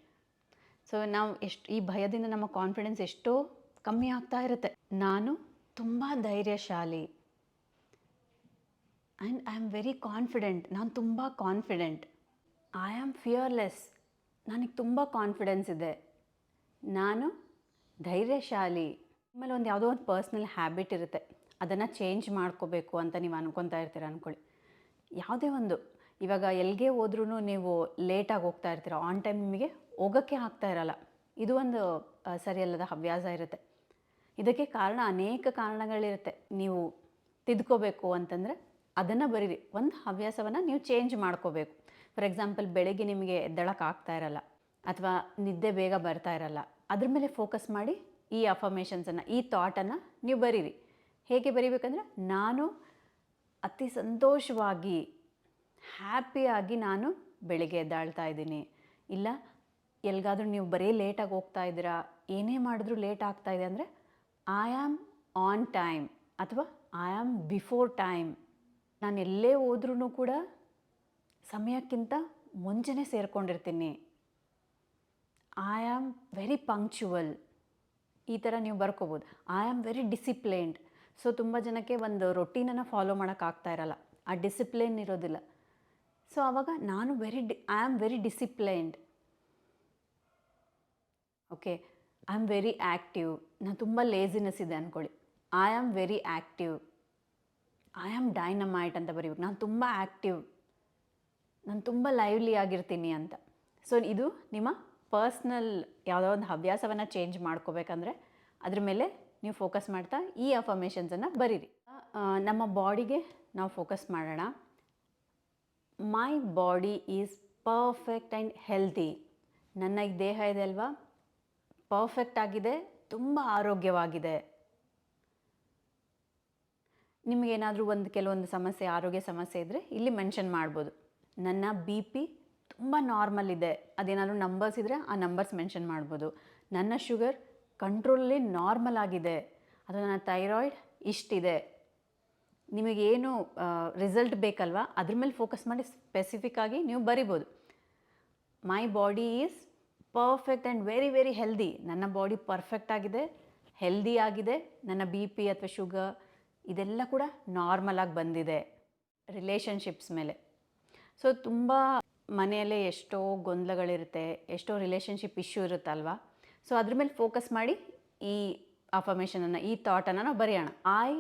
so ನಾವು ಎಷ್ಟು ಈ ಭಯದಿಂದ ನಮ್ಮ ಕಾನ್ಫಿಡೆನ್ಸ್ ಎಷ್ಟೋ ಕಮ್ಮಿ ಆಗ್ತಾ ಇರುತ್ತೆ. ನಾನು ತುಂಬ ಧೈರ್ಯಶಾಲಿ. And I am very confident ನಾನು ತುಂಬ ಕಾನ್ಫಿಡೆಂಟ್ ಐ ಆಮ್ ಫಿಯರ್ಲೆಸ್ ನನಗೆ ತುಂಬ ಕಾನ್ಫಿಡೆನ್ಸ್ ಇದೆ. ನಾನು ಧೈರ್ಯಶಾಲಿ. ಆಮೇಲೆ ಒಂದು ಯಾವುದೋ ಒಂದು ಪರ್ಸ್ನಲ್ ಹ್ಯಾಬಿಟ್ ಇರುತ್ತೆ. ಅದನ್ನು ಚೇಂಜ್ ಮಾಡ್ಕೋಬೇಕು ಅಂತ ನೀವು ಅನ್ಕೊತಾ ಇರ್ತೀರ ಅಂದ್ಕೊಳ್ಳಿ ಯಾವುದೇ ಒಂದು. ಇವಾಗ ಎಲ್ಲಿಗೆ ಹೋದ್ರೂ ನೀವು ಲೇಟಾಗಿ ಹೋಗ್ತಾ ಇರ್ತೀರ. ಆನ್ ಟೈಮ್ ನಿಮಗೆ ಹೋಗೋಕ್ಕೆ ಆಗ್ತಾ ಇರಲ್ಲ. ಇದು ಒಂದು ಸರಿಯಲ್ಲದ ಹವ್ಯಾಸ ಇರುತ್ತೆ. ಇದಕ್ಕೆ ಕಾರಣ ಅನೇಕ ಕಾರಣಗಳಿರುತ್ತೆ. ನೀವು ತಿದ್ಕೋಬೇಕು ಅಂತಂದರೆ ಅದನ್ನು ಬರೀರಿ. ಒಂದು ಹವ್ಯಾಸವನ್ನು ನೀವು ಚೇಂಜ್ ಮಾಡ್ಕೋಬೇಕು. ಫಾರ್ ಎಕ್ಸಾಂಪಲ್ ಬೆಳಗ್ಗೆ ನಿಮಗೆ ಎದ್ದಳಕ್ಕಾಗ್ತಾ ಇರಲ್ಲ ಅಥವಾ ನಿದ್ದೆ ಬೇಗ ಬರ್ತಾ ಇರಲ್ಲ, ಅದ್ರ ಮೇಲೆ ಫೋಕಸ್ ಮಾಡಿ ಈ ಅಫರ್ಮೇಷನ್ಸನ್ನು ಈ ಥಾಟನ್ನು ನೀವು ಬರೀರಿ. ಹೇಗೆ ಬರಿಬೇಕಂದ್ರೆ ನಾನು ಅತಿ ಸಂತೋಷವಾಗಿ ಹ್ಯಾಪಿಯಾಗಿ ನಾನು ಬೆಳಿಗ್ಗೆ ಎದ್ದಾಳ್ತಾ ಇದ್ದೀನಿ. ಇಲ್ಲ, ಎಲ್ಗಾದ್ರೂ ನೀವು ಬರೀ ಲೇಟಾಗಿ ಹೋಗ್ತಾ ಇದ್ದೀರಾ, ಏನೇ ಮಾಡಿದ್ರೂ ಲೇಟ್ ಆಗ್ತಾಯಿದೆ ಅಂದರೆ ಐ ಆಮ್ ಆನ್ ಟೈಮ್ ಅಥವಾ ಐ ಆಮ್ ಬಿಫೋರ್ ಟೈಮ್ ನಾನು ಎಲ್ಲೇ ಹೋದ್ರೂ ಕೂಡ ಸಮಯಕ್ಕಿಂತ ಮುಂಚೆನೇ ಸೇರ್ಕೊಂಡಿರ್ತೀನಿ. ಐ ಆಮ್ ವೆರಿ ಪಂಕ್ಚುವಲ್ ಈ ಥರ ನೀವು ಬರ್ಕೋಬೋದು. I am very disciplined so ತುಂಬ ಜನಕ್ಕೆ ಒಂದು ರೊಟೀನನ್ನು ಫಾಲೋ ಮಾಡೋಕ್ಕಾಗ್ತಾ ಇರಲ್ಲ. ಆ ಡಿಸಿಪ್ಲೈನ್ ಇರೋದಿಲ್ಲ. ಸೊ ಆವಾಗ ನಾನು very D I am very disciplined okay I am very active ನಾನು ತುಂಬ ಲೇಸಿನೆಸ್ ಇದೆ ಅಂದ್ಕೊಳ್ಳಿ I am very active I am dynamite ಅಂತ ಬರೀಬೇಕು. ನಾನು ತುಂಬ ಆ್ಯಕ್ಟಿವ್ ನಾನು ತುಂಬ ಲೈವ್ಲಿ ಆಗಿರ್ತೀನಿ ಅಂತ. ಸೊ ಇದು ನಿಮ್ಮ ಪರ್ಸ್ನಲ್ ಯಾವುದೋ ಒಂದು ಹವ್ಯಾಸವನ್ನು ಚೇಂಜ್ ಮಾಡ್ಕೋಬೇಕಂದ್ರೆ ಅದ್ರ ಮೇಲೆ ನೀವು ಫೋಕಸ್ ಮಾಡ್ತಾ ಈ ಅಫರ್ಮೇಷನ್ಸನ್ನು ಬರೀರಿ. ನಮ್ಮ ಬಾಡಿಗೆ ನಾವು ಫೋಕಸ್ ಮಾಡೋಣ. My body is perfect and healthy ನನ್ನ ದೇಹ ಇದೆ ಅಲ್ವಾ? ಪರ್ಫೆಕ್ಟ್ ಆಗಿದೆ, ತುಂಬ ಆರೋಗ್ಯವಾಗಿದೆ. ನಿಮಗೇನಾದರೂ ಒಂದು ಕೆಲವೊಂದು ಸಮಸ್ಯೆ, ಆರೋಗ್ಯ ಸಮಸ್ಯೆ ಇದ್ದರೆ ಇಲ್ಲಿ ಮೆನ್ಷನ್ ಮಾಡ್ಬೋದು. ನನ್ನ ಬಿ ಪಿ ತುಂಬ ನಾರ್ಮಲ್ ಇದೆ. ಅದೇನಾದರೂ ನಂಬರ್ಸ್ ಇದ್ದರೆ ಆ ನಂಬರ್ಸ್ ಮೆನ್ಷನ್ ಮಾಡ್ಬೋದು. ನನ್ನ ಶುಗರ್ ಕಂಟ್ರೋಲಲ್ಲಿ ನಾರ್ಮಲ್ ಆಗಿದೆ. ಅಥವಾ ನನ್ನ ಥೈರಾಯ್ಡ್ ಇಷ್ಟಿದೆ. ನಿಮಗೇನು ರಿಸಲ್ಟ್ ಬೇಕಲ್ವಾ? ಅದ್ರ ಮೇಲೆ ಫೋಕಸ್ ಮಾಡಿ ಸ್ಪೆಸಿಫಿಕ್ ಆಗಿ ನೀವು ಬರಿಬೋದು. My body is perfect and very very healthy ನನ್ನ ಬಾಡಿ ಪರ್ಫೆಕ್ಟ್ ಆಗಿದೆ ಹೆಲ್ದಿ ಆಗಿದೆ. ನನ್ನ ಬಿ ಪಿ ಅಥವಾ ಶುಗರ್ ಇದೆಲ್ಲ ಕೂಡ ನಾರ್ಮಲ್ ಆಗಿ ಬಂದಿದೆ ರಿಲೇಷನ್ಶಿಪ್ಸ್ ಮೇಲೆ. ಸೊ ತುಂಬ ಮನೆಯಲ್ಲೇ ಎಷ್ಟೋ ಗೊಂದಲಗಳಿರುತ್ತೆ, ಎಷ್ಟೋ ರಿಲೇಷನ್ಶಿಪ್ ಇಶ್ಯೂ ಇರುತ್ತಲ್ವಾ? ಸೊ ಅದ್ರ ಮೇಲೆ ಫೋಕಸ್ ಮಾಡಿ ಈ ಅಫರ್ಮೇಷನನ್ನು ಈ ಥಾಟನ್ನು ನಾವು ಬರೆಯೋಣ. I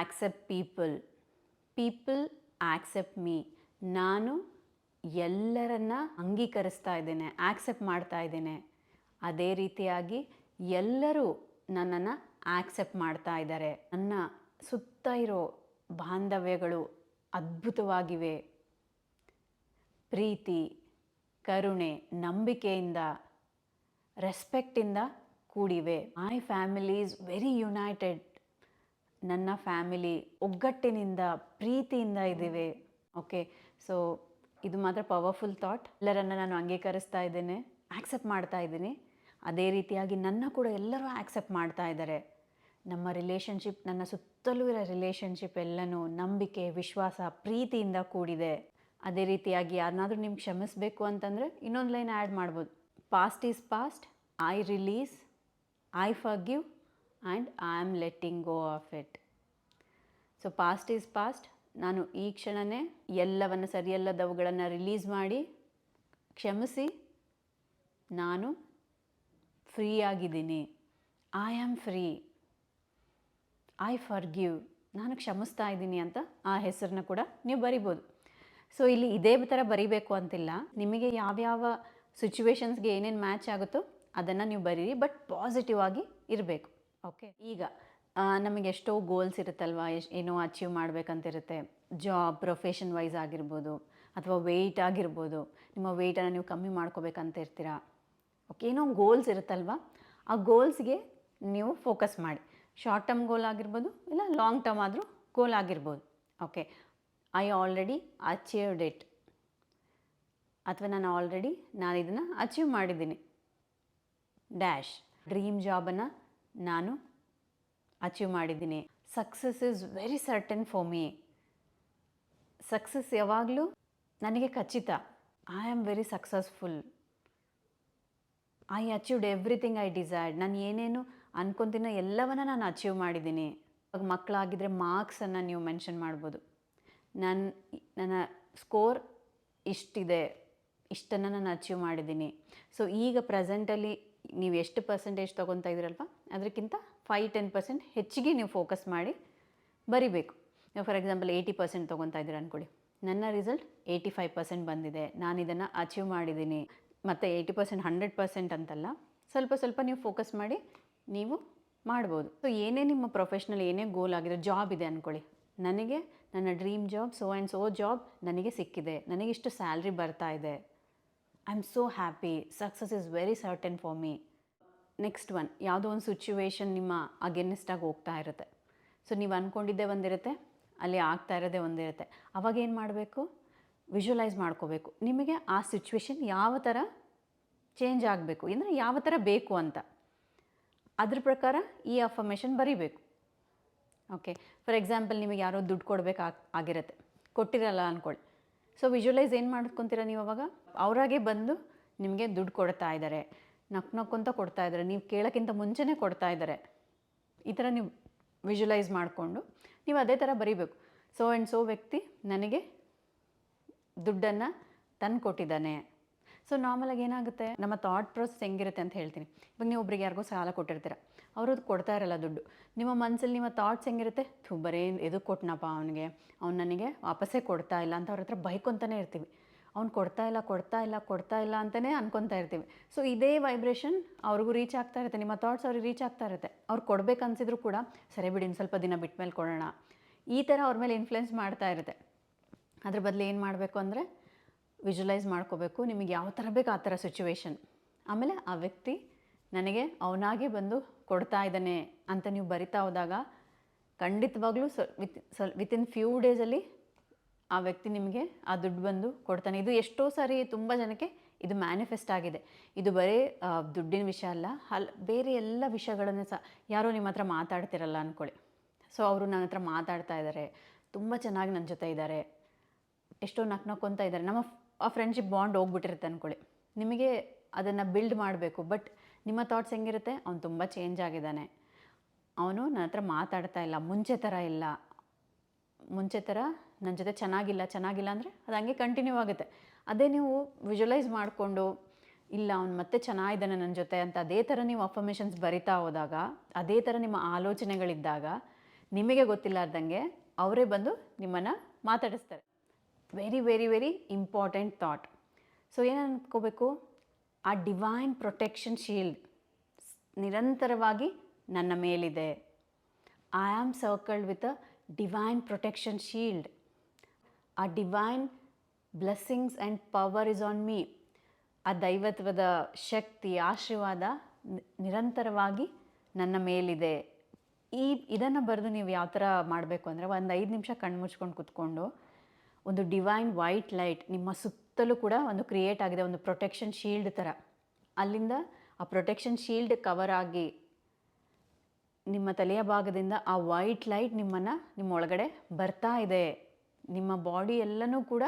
accept people people accept me ನಾನು ಎಲ್ಲರನ್ನ ಅಂಗೀಕರಿಸ್ತಾ ಇದ್ದೇನೆ ಆಕ್ಸೆಪ್ಟ್ ಮಾಡ್ತಾ ಇದ್ದೇನೆ. ಅದೇ ರೀತಿಯಾಗಿ ಎಲ್ಲರೂ ನನ್ನನ್ನು ಆಕ್ಸೆಪ್ಟ್ ಮಾಡ್ತಾ ಇದ್ದಾರೆ. ನನ್ನ ಸುತ್ತ ಇರೋ ಬಾಂಧವ್ಯಗಳು ಅದ್ಭುತವಾಗಿವೆ. ಪ್ರೀತಿ, ಕರುಣೆ, ನಂಬಿಕೆಯಿಂದ ರೆಸ್ಪೆಕ್ಟಿಂದ ಕೂಡಿವೆ. My family is very united ನನ್ನ ಫ್ಯಾಮಿಲಿ ಒಗ್ಗಟ್ಟಿನಿಂದ, ಪ್ರೀತಿಯಿಂದ ಇದ್ದೀವಿ. ಓಕೆ ಸೊ ಇದು ಮಾತ್ರ ಪವರ್ಫುಲ್ ಥಾಟ್ ಎಲ್ಲರನ್ನು ನಾನು ಅಂಗೀಕರಿಸ್ತಾ ಇದ್ದೇನೆ ಆಕ್ಸೆಪ್ಟ್ ಮಾಡ್ತಾ ಇದ್ದೀನಿ. ಅದೇ ರೀತಿಯಾಗಿ ನನ್ನ ಕೂಡ ಎಲ್ಲರೂ ಆಕ್ಸೆಪ್ಟ್ ಮಾಡ್ತಾ ಇದ್ದಾರೆ. ನಮ್ಮ ರಿಲೇಷನ್ಶಿಪ್ ನನ್ನ ಸುತ್ತಲೂ ಇರೋ ರಿಲೇಷನ್ಶಿಪ್ ಎಲ್ಲನೂ ನಂಬಿಕೆ, ವಿಶ್ವಾಸ, ಪ್ರೀತಿಯಿಂದ ಕೂಡಿದೆ. ಅದೇ ರೀತಿಯಾಗಿ ಯಾರನ್ನಾದರೂ ನಿಮ್ಗೆ ಕ್ಷಮಿಸಬೇಕು ಅಂತಂದರೆ ಇನ್ನೊಂದು ಲೈನ್ ಆ್ಯಡ್ ಮಾಡ್ಬೋದು. Past is past I release I forgive and I am letting go of it so past is past ನಾನು ಈ ಕ್ಷಣನೇ ಎಲ್ಲವನ್ನು ಸರಿಯಲ್ಲದವುಗಳನ್ನು ರಿಲೀಸ್ ಮಾಡಿ ಕ್ಷಮಿಸಿ, ನಾನು ಫ್ರೀ ಆಗಿದ್ದೀನಿ I am free I forgive ನಾನು ಕ್ಷಮಿಸ್ತಾ ಇದ್ದೀನಿ ಅಂತ ಆ ಹೆಸರನ್ನ ಕೂಡ ನೀವು ಬರಿಬೋದು. ಸೊ ಇಲ್ಲಿ ಇದೇ ಥರ ಬರಿಬೇಕು ಅಂತಿಲ್ಲ. ನಿಮಗೆ ಯಾವ್ಯಾವ ಸಿಚುವೇಶನ್ಸ್ಗೆ ಏನೇನು ಮ್ಯಾಚ್ ಆಗುತ್ತೋ ಅದನ್ನು ನೀವು ಬರೀರಿ ಬಟ್ ಪಾಸಿಟಿವ್ ಆಗಿ ಇರಬೇಕು. ಓಕೆ ಈಗ ನಮಗೆ ಎಷ್ಟೋ ಗೋಲ್ಸ್ ಇರುತ್ತಲ್ವ? ಎಷ್ಟು ಏನೋ ಅಚೀವ್ ಮಾಡಬೇಕಂತಿರುತ್ತೆ. ಜಾಬ್ ಪ್ರೊಫೆಷನ್ ವೈಸ್ ಆಗಿರ್ಬೋದು, ಅಥವಾ ವೆಯ್ಟ್ ಆಗಿರ್ಬೋದು. ನಿಮ್ಮ ವೆಯ್ಟನ್ನು ನೀವು ಕಮ್ಮಿ ಮಾಡ್ಕೋಬೇಕಂತ ಇರ್ತೀರಾ ಓಕೆ ಏನೋ ಗೋಲ್ಸ್ ಇರುತ್ತಲ್ವ? ಆ ಗೋಲ್ಸ್ಗೆ ನೀವು ಫೋಕಸ್ ಮಾಡಿ. ಶಾರ್ಟ್ ಟರ್ಮ್ ಗೋಲ್ ಆಗಿರ್ಬೋದು, ಇಲ್ಲ ಲಾಂಗ್ ಟರ್ಮ್ ಆದರೂ ಗೋಲ್ ಆಗಿರ್ಬೋದು. Okay I already achieved it ಅಥವಾ ನಾನು ಆಲ್ರೆಡಿ ನಾನು ಇದನ್ನು ಅಚೀವ್ ಮಾಡಿದ್ದೀನಿ. ಡ್ಯಾಶ್ ಡ್ರೀಮ್ ಜಾಬನ್ನು ನಾನು ಅಚೀವ್ ಮಾಡಿದ್ದೀನಿ. Success is very certain for me success ಯಾವಾಗಲೂ ನನಗೆ ಖಚಿತ. I am very successful I achieved everything I desired ನಾನು ಏನೇನು ಅನ್ಕೊತೀನೋ ಎಲ್ಲವನ್ನ ನಾನು ಅಚೀವ್ ಮಾಡಿದ್ದೀನಿ. ಇವಾಗ ಮಕ್ಕಳಾಗಿದ್ದರೆ ಮಾರ್ಕ್ಸನ್ನು ನೀವು ಮೆನ್ಷನ್ ಮಾಡ್ಬೋದು. ನನ್ನ ನನ್ನ ಸ್ಕೋರ್ ಇಷ್ಟಿದೆ. ಇಷ್ಟನ್ನು ನಾನು ಅಚೀವ್ ಮಾಡಿದ್ದೀನಿ. ಸೊ ಈಗ ಪ್ರೆಸೆಂಟಲ್ಲಿ ನೀವು ಎಷ್ಟು ಪರ್ಸೆಂಟೇಜ್ ತೊಗೊತಾ ಇದ್ದೀರಲ್ವ? ಅದಕ್ಕಿಂತ ಫೈವ್ ಟೆನ್ ಪರ್ಸೆಂಟ್ ಹೆಚ್ಚಿಗೆ ನೀವು ಫೋಕಸ್ ಮಾಡಿ ಬರಿಬೇಕು. ನೀವು ಫಾರ್ ಎಕ್ಸಾಂಪಲ್ ಏಯ್ಟಿ ಪರ್ಸೆಂಟ್ ತೊಗೊತಾ ಇದ್ದೀರ ಅಂದ್ಕೊಳ್ಳಿ ನನ್ನ ರಿಸಲ್ಟ್ ಏಯ್ಟಿ ಫೈವ್ ಪರ್ಸೆಂಟ್ ಬಂದಿದೆ. ನಾನು ಇದನ್ನು ಅಚೀವ್ ಮಾಡಿದ್ದೀನಿ. ಮತ್ತು ಏಯ್ಟಿ ಪರ್ಸೆಂಟ್ ಹಂಡ್ರೆಡ್ ಪರ್ಸೆಂಟ್ ಅಂತಲ್ಲ, ಸ್ವಲ್ಪ ಸ್ವಲ್ಪ ನೀವು ಫೋಕಸ್ ಮಾಡಿ ನೀವು ಮಾಡ್ಬೋದು. ಸೊ ಏನೇ ನಿಮ್ಮ ಪ್ರೊಫೆಷ್ನಲ್ ಏನೇ ಗೋಲ್ ಆಗಿದೆ ಜಾಬ್ ಇದೆ ಅಂದ್ಕೊಳ್ಳಿ ನನಗೆ ನನ್ನ dream job so and so job ನನಗೆ ಸಿಕ್ಕಿದೆ. ನನಗಿಷ್ಟು ಸ್ಯಾಲ್ರಿ ಬರ್ತಾ ಇದೆ. I am so happy success is very certain for me next one ಯಾವುದೋ ಒಂದು ಸಿಚುವೇಶನ್ ನಿಮ್ಮ ಅಗೇನಿಸ್ಟಾಗಿ ಹೋಗ್ತಾ ಇರುತ್ತೆ. ಸೊ ನೀವು ಅಂದ್ಕೊಂಡಿದ್ದೇ ಒಂದಿರುತ್ತೆ, ಅಲ್ಲಿ ಆಗ್ತಾ ಇರೋದೇ ಒಂದಿರುತ್ತೆ. ಅವಾಗ ಏನು ಮಾಡಬೇಕು? ವಿಜುವಲೈಸ್ ಮಾಡ್ಕೋಬೇಕು. ನಿಮಗೆ ಆ ಸಿಚುವೇಶನ್ ಯಾವ ಥರ ಚೇಂಜ್ ಆಗಬೇಕು? ಅಂದರೆ ಯಾವ ಥರ ಬೇಕು ಅಂತ. ಅದ್ರ ಪ್ರಕಾರ ಈ ಅಫರ್ಮೇಷನ್ ಬರೀಬೇಕು. ಓಕೆ ಫಾರ್ ಎಕ್ಸಾಂಪಲ್ ನಿಮಗೆ ಯಾರೋ ದುಡ್ಡು ಕೊಡಬೇಕು ಆಗಿರುತ್ತೆ. ಕೊಟ್ಟಿರಲ್ಲ ಅಂದ್ಕೊಳ್ಳಿ ಸೊ ವಿಜುವಲೈಸ್ ಏನು ಮಾಡ್ಕೊತೀರ ನೀವು ಅವಾಗ? ಅವರಾಗೆ ಬಂದು ನಿಮಗೆ ದುಡ್ಡು ಕೊಡ್ತಾ ಇದ್ದಾರೆ ನಕ್ ನಕ್ಕೊಂತ ಕೊಡ್ತಾ ಇದ್ದಾರೆ. ನೀವು ಕೇಳೋಕ್ಕಿಂತ ಮುಂಚೆನೇ ಕೊಡ್ತಾ ಇದ್ದಾರೆ. ಈ ಥರ ನೀವು ವಿಜುವಲೈಸ್ ಮಾಡಿಕೊಂಡು ನೀವು ಅದೇ ಥರ ಬರೀಬೇಕು. ಸೊ ಆ್ಯಂಡ್ ಸೋ ವ್ಯಕ್ತಿ ನನಗೆ ದುಡ್ಡನ್ನು ತಂದು ಕೊಟ್ಟಿದ್ದಾನೆ. ಸೊ ನಾರ್ಮಲಾಗಿ ಏನಾಗುತ್ತೆ? ನಮ್ಮ ಥಾಟ್ ಪ್ರೋಸೆಸ್ ಹೆಂಗಿರುತ್ತೆ ಅಂತ ಹೇಳ್ತೀನಿ. ಇವಾಗ ನೀವು ಒಬ್ರಿಗೆ ಯಾರಿಗೋ ಸಾಲ ಕೊಟ್ಟಿರ್ತೀರ. ಅವರು ಅದು ಕೊಡ್ತಾ ಇರಲ್ಲ ದುಡ್ಡು. ನಿಮ್ಮ ಮನಸ್ಸಲ್ಲಿ ನಿಮ್ಮ ಥಾಟ್ಸ್ ಹೆಂಗಿರುತ್ತೆ? ಥೂ ಬರೀ ಎದು ಕೊಟ್ಟನಪ್ಪ ಅವನಿಗೆ? ಅವ್ನು ನನಗೆ ವಾಪಸ್ಸೇ ಕೊಡ್ತಾ ಇಲ್ಲ ಅಂತ ಅವ್ರ ಹತ್ರ ಬೈಕೊಂತಾನೆ ಇರ್ತೀವಿ. ಅವ್ನು ಕೊಡ್ತಾ ಇಲ್ಲ ಕೊಡ್ತಾ ಇಲ್ಲ ಕೊಡ್ತಾ ಇಲ್ಲ ಅಂತಲೇ ಅನ್ಕೊತಾ ಇರ್ತೀವಿ. ಸೊ ಇದೇ ವೈಬ್ರೇಷನ್ ಅವ್ರಿಗೂ ರೀಚ್ ಆಗ್ತಾ ಇರುತ್ತೆ, ನಿಮ್ಮ ಥಾಟ್ಸ್ ಅವ್ರಿಗೆ ರೀಚ್ ಆಗ್ತಾ ಇರುತ್ತೆ. ಅವ್ರು ಕೊಡ್ಬೇಕು ಅನ್ಸಿದ್ರು ಕೂಡ, ಸರಿ ಬಿಡಿ, ಇನ್ನು ಸ್ವಲ್ಪ ದಿನ ಬಿಟ್ಟ ಮೇಲೆ ಕೊಡೋಣ. ಈ ಥರ ಅವ್ರ ಮೇಲೆ ಇನ್ಫ್ಲುಯೆನ್ಸ್ ಮಾಡ್ತಾ ಇರುತ್ತೆ. ಅದ್ರ ಬದಲು ಏನು ಮಾಡಬೇಕು ಅಂದರೆ ವಿಜುವಲೈಸ್ ಮಾಡ್ಕೋಬೇಕು, ನಿಮಗೆ ಯಾವ ಥರ ಬೇಕು ಆ ಥರ ಸಿಚುವೇಶನ್ ಆಮೇಲೆ ಆ ವ್ಯಕ್ತಿ ನನಗೆ ಅವನಾಗೆ ಬಂದು ಕೊಡ್ತಾ ಇದ್ದಾನೆ ಅಂತ ನೀವು ಬರಿತಾ ಹೋದಾಗ, ಖಂಡಿತವಾಗ್ಲೂ ಸ ವಿತ್ ಸ್ವಲ್ ವಿತಿನ್ ಫ್ಯೂ ಡೇಸಲ್ಲಿ ಆ ವ್ಯಕ್ತಿ ನಿಮಗೆ ಆ ದುಡ್ಡು ಬಂದು ಕೊಡ್ತಾನೆ. ಇದು ಎಷ್ಟೋ ಸಾರಿ ತುಂಬ ಜನಕ್ಕೆ ಇದು ಮ್ಯಾನಿಫೆಸ್ಟ್ ಆಗಿದೆ. ಇದು ಬರೀ ದುಡ್ಡಿನ ವಿಷಯ ಅಲ್ಲ. ಹಲ್, ಬೇರೆ ಎಲ್ಲ ವಿಷಯಗಳನ್ನು ಸಹ ಯಾರೋ ನಿಮ್ಮ ಹತ್ರ ಮಾತಾಡ್ತಿರಲ್ಲ ಅಂದ್ಕೊಳ್ಳಿ ಸೊ ಅವರು ನನ್ನ ಹತ್ರ ಮಾತಾಡ್ತಾ ಇದ್ದಾರೆ ತುಂಬ ಚೆನ್ನಾಗಿ ನನ್ನ ಜೊತೆ ಇದ್ದಾರೆ ಎಷ್ಟೋ ನಕ್ ನಕ್ಕೊಂತ ಇದ್ದಾರೆ ನಮ್ಮ ಆ ಫ್ರೆಂಡ್ಶಿಪ್ ಬಾಂಡ್ ಹೋಗ್ಬಿಟ್ಟಿರುತ್ತೆ ಅಂದ್ಕೊಳ್ಳಿ ನಿಮಗೆ ಅದನ್ನು ಬಿಲ್ಡ್ ಮಾಡಬೇಕು. ಬಟ್ ನಿಮ್ಮ ಥಾಟ್ಸ್ ಹೆಂಗಿರುತ್ತೆ? ಅವ್ನು ತುಂಬ ಚೇಂಜ್ ಆಗಿದ್ದಾನೆ. ಅವನು ನನ್ನ ಹತ್ರ ಮಾತಾಡ್ತಾ ಇಲ್ಲ. ಮುಂಚೆ ಥರ ಇಲ್ಲ. ಮುಂಚೆ ಥರ ನನ್ನ ಜೊತೆ ಚೆನ್ನಾಗಿಲ್ಲ ಚೆನ್ನಾಗಿಲ್ಲ ಅಂದರೆ ಅದು ಹಂಗೆ ಕಂಟಿನ್ಯೂ ಆಗುತ್ತೆ. ಅದೇ ನೀವು ವಿಜುವಲೈಸ್ ಮಾಡಿಕೊಂಡು, ಇಲ್ಲ ಅವ್ನು ಮತ್ತೆ ಚೆನ್ನಾಗಿದ್ದಾನೆ ನನ್ನ ಜೊತೆ ಅಂತ ಅದೇ ಥರ ನೀವು ಅಫರ್ಮೇಷನ್ಸ್ ಬರಿತಾ ಹೋದಾಗ, ಅದೇ ಥರ ನಿಮ್ಮ ಆಲೋಚನೆಗಳಿದ್ದಾಗ ನಿಮಗೆ ಗೊತ್ತಿಲ್ಲಾರ್ದಂಗೆ ಅವರೇ ಬಂದು ನಿಮ್ಮನ್ನು ಮಾತಾಡಿಸ್ತಾರೆ. Very very very important thought so ಏನು ಅನ್ಕೋಬೇಕು? ಆ ಡಿವೈನ್ ಪ್ರೊಟೆಕ್ಷನ್ ಶೀಲ್ಡ್ ನಿರಂತರವಾಗಿ ನನ್ನ ಮೇಲಿದೆ. I am circled with a divine protection shield a divine blessings and power is on me ಆ ದೈವತ್ವದ ಶಕ್ತಿ, ಆಶೀರ್ವಾದ ನಿರಂತರವಾಗಿ ನನ್ನ ಮೇಲಿದೆ. ಈ, ಇದನ್ನು ಬರೆದು ನೀವು ಯಾವ ಥರ ಮಾಡಬೇಕು ಅಂದರೆ ಒಂದು ಐದು ನಿಮಿಷ ಕಣ್ಣು ಮುಚ್ಕೊಂಡು ಕುತ್ಕೊಂಡು ಒಂದು ಡಿವೈನ್ ವೈಟ್ ಲೈಟ್ ನಿಮ್ಮ ಸುತ್ತಲೂ ಕೂಡ ಒಂದು ಕ್ರಿಯೇಟ್ ಆಗಿದೆ, ಒಂದು ಪ್ರೊಟೆಕ್ಷನ್ ಶೀಲ್ಡ್ ಥರ ಅಲ್ಲಿಂದ ಆ ಪ್ರೊಟೆಕ್ಷನ್ ಶೀಲ್ಡ್ ಕವರ್ ಆಗಿ ನಿಮ್ಮ ತಲೆಯ ಭಾಗದಿಂದ ಆ ವೈಟ್ ಲೈಟ್ ನಿಮ್ಮನ್ನು ನಿಮ್ಮ ಒಳಗಡೆ ಬರ್ತಾ ಇದೆ. ನಿಮ್ಮ ಬಾಡಿ ಎಲ್ಲನೂ ಕೂಡ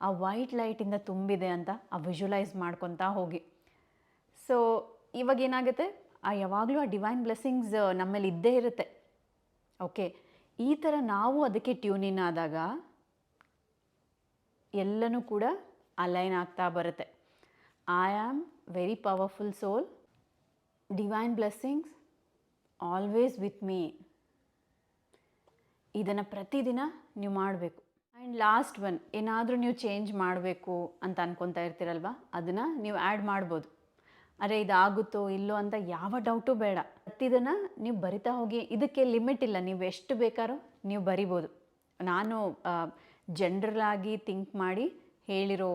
ಆ ವೈಟ್ ಲೈಟಿಂದ ತುಂಬಿದೆ ಅಂತ ಆ ವಿಜುವಲೈಸ್ ಮಾಡ್ಕೊತಾ ಹೋಗಿ. ಸೊ ಇವಾಗ ಏನಾಗುತ್ತೆ? ಆ ಯಾವಾಗಲೂ ಆ ಡಿವೈನ್ ಬ್ಲೆಸ್ಸಿಂಗ್ಸ್ ನಮ್ಮಲ್ಲಿ ಇದ್ದೇ ಇರುತ್ತೆ. ಓಕೆ ಈ ಥರ ನಾವು ಅದಕ್ಕೆ ಟ್ಯೂನ್ ಆದಾಗ ಎಲ್ಲನೂ ಕೂಡ ಅಲೈನ್ ಆಗ್ತಾ ಬರುತ್ತೆ. I am very powerful soul divine blessings always with me ಇದನ್ನು ಪ್ರತಿದಿನ ನೀವು ಮಾಡಬೇಕು. ಆ್ಯಂಡ್ ಲಾಸ್ಟ್ ಒನ್ ಏನಾದರೂ ನೀವು ಚೇಂಜ್ ಮಾಡಬೇಕು ಅಂತ ಅನ್ಕೊತಾ ಇರ್ತೀರಲ್ವ? ಅದನ್ನು ನೀವು ಆ್ಯಡ್ ಮಾಡ್ಬೋದು. ಅರೆ, ಇದಾಗುತ್ತೋ ಇಲ್ಲೋ ಅಂತ ಯಾವ ಡೌಟು ಬೇಡ. ಪ್ರತಿದನ್ನು ನೀವು ಬರಿತಾ ಹೋಗಿ, ಇದಕ್ಕೆ ಲಿಮಿಟ್ ಇಲ್ಲ. ನೀವು ಎಷ್ಟು ಬೇಕಾರೋ ನೀವು ಬರಿಬೋದು. ನಾನು ಜನ್ರಲ್ ಆಗಿ ಥಿಂಕ್ ಮಾಡಿ ಹೇಳಿರೋ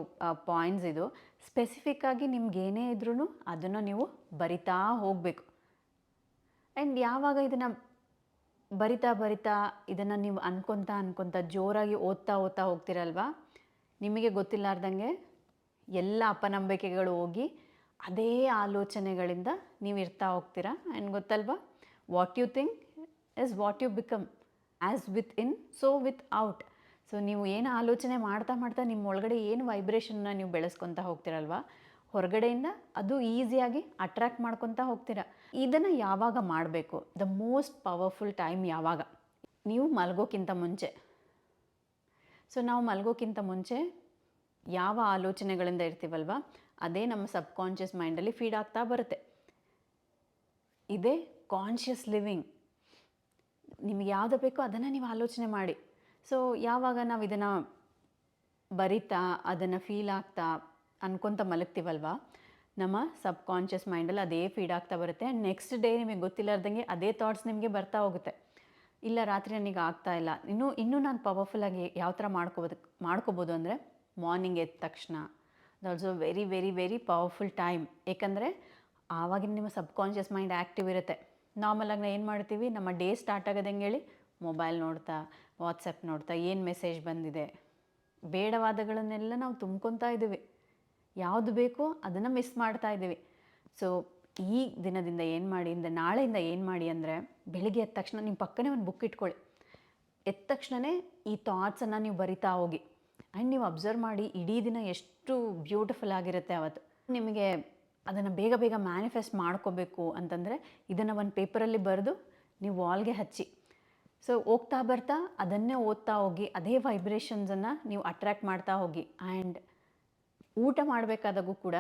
ಪಾಯಿಂಟ್ಸ್ ಇದು. ಸ್ಪೆಸಿಫಿಕ್ ಆಗಿ ನಿಮ್ಗೆ ಏನೇ ಇದ್ರೂ ಅದನ್ನು ನೀವು ಬರಿತಾ ಹೋಗಬೇಕು. ಆ್ಯಂಡ್ ಯಾವಾಗ ಇದನ್ನು ಬರಿತಾ ಬರಿತಾ ಇದನ್ನು ನೀವು ಅನ್ಕೊತಾ ಅನ್ಕೊತ ಜೋರಾಗಿ ಓದ್ತಾ ಓದ್ತಾ ಹೋಗ್ತಿರಲ್ವಾ? ನಿಮಗೆ ಗೊತ್ತಿಲ್ಲಾರ್ದಂಗೆ ಎಲ್ಲ ಅಪನಂಬಿಕೆಗಳು ಹೋಗಿ ಅದೇ ಆಲೋಚನೆಗಳಿಂದ ನೀವು ಇರ್ತಾ ಹೋಗ್ತೀರಾ? ಆ್ಯಂಡ್ ಗೊತ್ತಲ್ವಾ? What you think is what you become as within so without so ನೀವು ಏನು ಆಲೋಚನೆ ಮಾಡ್ತಾ ಮಾಡ್ತಾ ನಿಮ್ಮ ಒಳಗಡೆ ಏನು ವೈಬ್ರೇಷನ್ನ ನೀವು ಬೆಳೆಸ್ಕೊತಾ ಹೋಗ್ತಿರಲ್ವಾ? ಹೊರಗಡೆಯಿಂದ ಅದು ಈಸಿಯಾಗಿ ಅಟ್ರ್ಯಾಕ್ಟ್ ಮಾಡ್ಕೊತಾ ಹೋಗ್ತೀರಾ. ಇದನ್ನು ಯಾವಾಗ ಮಾಡಬೇಕು? ದ ಮೋಸ್ಟ್ ಪವರ್ಫುಲ್ ಟೈಮ್ ಯಾವಾಗ? ನೀವು ಮಲಗೋಕ್ಕಿಂತ ಮುಂಚೆ. ಸೊ, ನಾವು ಮಲಗೋಕ್ಕಿಂತ ಮುಂಚೆ ಯಾವ ಆಲೋಚನೆಗಳಿಂದ ಇರ್ತೀವಲ್ವ? ಅದೇ ನಮ್ಮ ಸಬ್ ಕಾನ್ಷಿಯಸ್ ಮೈಂಡಲ್ಲಿ ಫೀಡ್ ಆಗ್ತಾ ಬರುತ್ತೆ. ಇದೇ ಕಾನ್ಷಿಯಸ್ ಲಿವಿಂಗ್. ನಿಮಗೆ ಯಾವುದು ಬೇಕೋ ಅದನ್ನು ನೀವು ಆಲೋಚನೆ ಮಾಡಿ. ಸೊ, ಯಾವಾಗ ನಾವು ಇದನ್ನು ಬರಿತಾ, ಅದನ್ನು ಫೀಲ್ ಆಗ್ತಾ ಅನ್ಕೊತ ಮಲಗ್ತೀವಲ್ವಾ? ನಮ್ಮ ಸಬ್ ಕಾನ್ಷಿಯಸ್ ಮೈಂಡಲ್ಲಿ ಅದೇ ಫೀಡ್ ಆಗ್ತಾ ಬರುತ್ತೆ. ನೆಕ್ಸ್ಟ್ ಡೇ ನಿಮಗೆ ಗೊತ್ತಿಲ್ಲಾರ್ದಂಗೆ ಅದೇ ಥಾಟ್ಸ್ ನಿಮಗೆ ಬರ್ತಾ ಹೋಗುತ್ತೆ. ಇಲ್ಲ, ರಾತ್ರಿ ನನಗೆ ಆಗ್ತಾ ಇಲ್ಲ. ಇನ್ನೂ ಇನ್ನೂ ನಾನು ಪವರ್ಫುಲ್ಲಾಗಿ ಯಾವ ಥರ ಮಾಡ್ಕೋಬೋದು ಮಾಡ್ಕೋಬೋದು ಅಂದರೆ ಮಾರ್ನಿಂಗ್ ಎದ್ದ ತಕ್ಷಣ. Also very very very powerful time ಏಕೆಂದರೆ ಆವಾಗಿನ ನಿಮ್ಮ ಸಬ್ ಕಾನ್ಷಿಯಸ್ ಮೈಂಡ್ ಆ್ಯಕ್ಟಿವ್ ಇರುತ್ತೆ. ನಾರ್ಮಲಾಗಿ ನಾವು ಏನು ಮಾಡ್ತೀವಿ? ನಮ್ಮ ಡೇ ಸ್ಟಾರ್ಟ್ ಆಗೋದು ಹೇಳಿ ಮೊಬೈಲ್ ನೋಡ್ತಾ ವಾಟ್ಸಪ್ ನೋಡ್ತಾ, ಏನು ಮೆಸೇಜ್ ಬಂದಿದೆ? ಬೇಡವಾದಗಳನ್ನೆಲ್ಲ ನಾವು ತುಂಬ್ಕೊತಾ ಇದ್ದೀವಿ. ಯಾವುದು ಬೇಕೋ ಅದನ್ನು ಮಿಸ್ ಮಾಡ್ತಾ ಇದ್ದೀವಿ. ಸೊ ಈ ದಿನದಿಂದ ಏನು ಮಾಡಿ, ಇಂದ ನಾಳೆಯಿಂದ ಏನು ಮಾಡಿ ಅಂದರೆ ಬೆಳಿಗ್ಗೆ ಎದ್ದ ತಕ್ಷಣ ನಿಮ್ಮ ಪಕ್ಕನೇ ಒಂದು ಬುಕ್ ಇಟ್ಕೊಳ್ಳಿ. ಎದ್ದ ತಕ್ಷಣವೇ ಈ ಥಾಟ್ಸನ್ನು ನೀವು ಬರಿತಾ ಹೋಗಿ. ಆ್ಯಂಡ್ ನೀವು ಅಬ್ಸರ್ವ್ ಮಾಡಿ ಇಡೀ ದಿನ ಎಷ್ಟು ಬ್ಯೂಟಿಫುಲ್ ಆಗಿರುತ್ತೆ ಅವತ್ತು. ನಿಮಗೆ ಅದನ್ನು ಬೇಗ ಬೇಗ ಮ್ಯಾನಿಫೆಸ್ಟ್ ಮಾಡ್ಕೋಬೇಕು ಅಂತಂದರೆ ಇದನ್ನು ಒಂದು ಪೇಪರಲ್ಲಿ ಬರೆದು ನೀವು ವಾಲ್ಗೆ ಹಚ್ಚಿ. ಸೊ ಹೋಗ್ತಾ ಬರ್ತಾ ಅದನ್ನೇ ಓದ್ತಾ ಹೋಗಿ, ಅದೇ ವೈಬ್ರೇಷನ್ಸನ್ನು ನೀವು ಅಟ್ರ್ಯಾಕ್ಟ್ ಮಾಡ್ತಾ ಹೋಗಿ. ಆ್ಯಂಡ್ ಊಟ ಮಾಡಬೇಕಾದಾಗೂ ಕೂಡ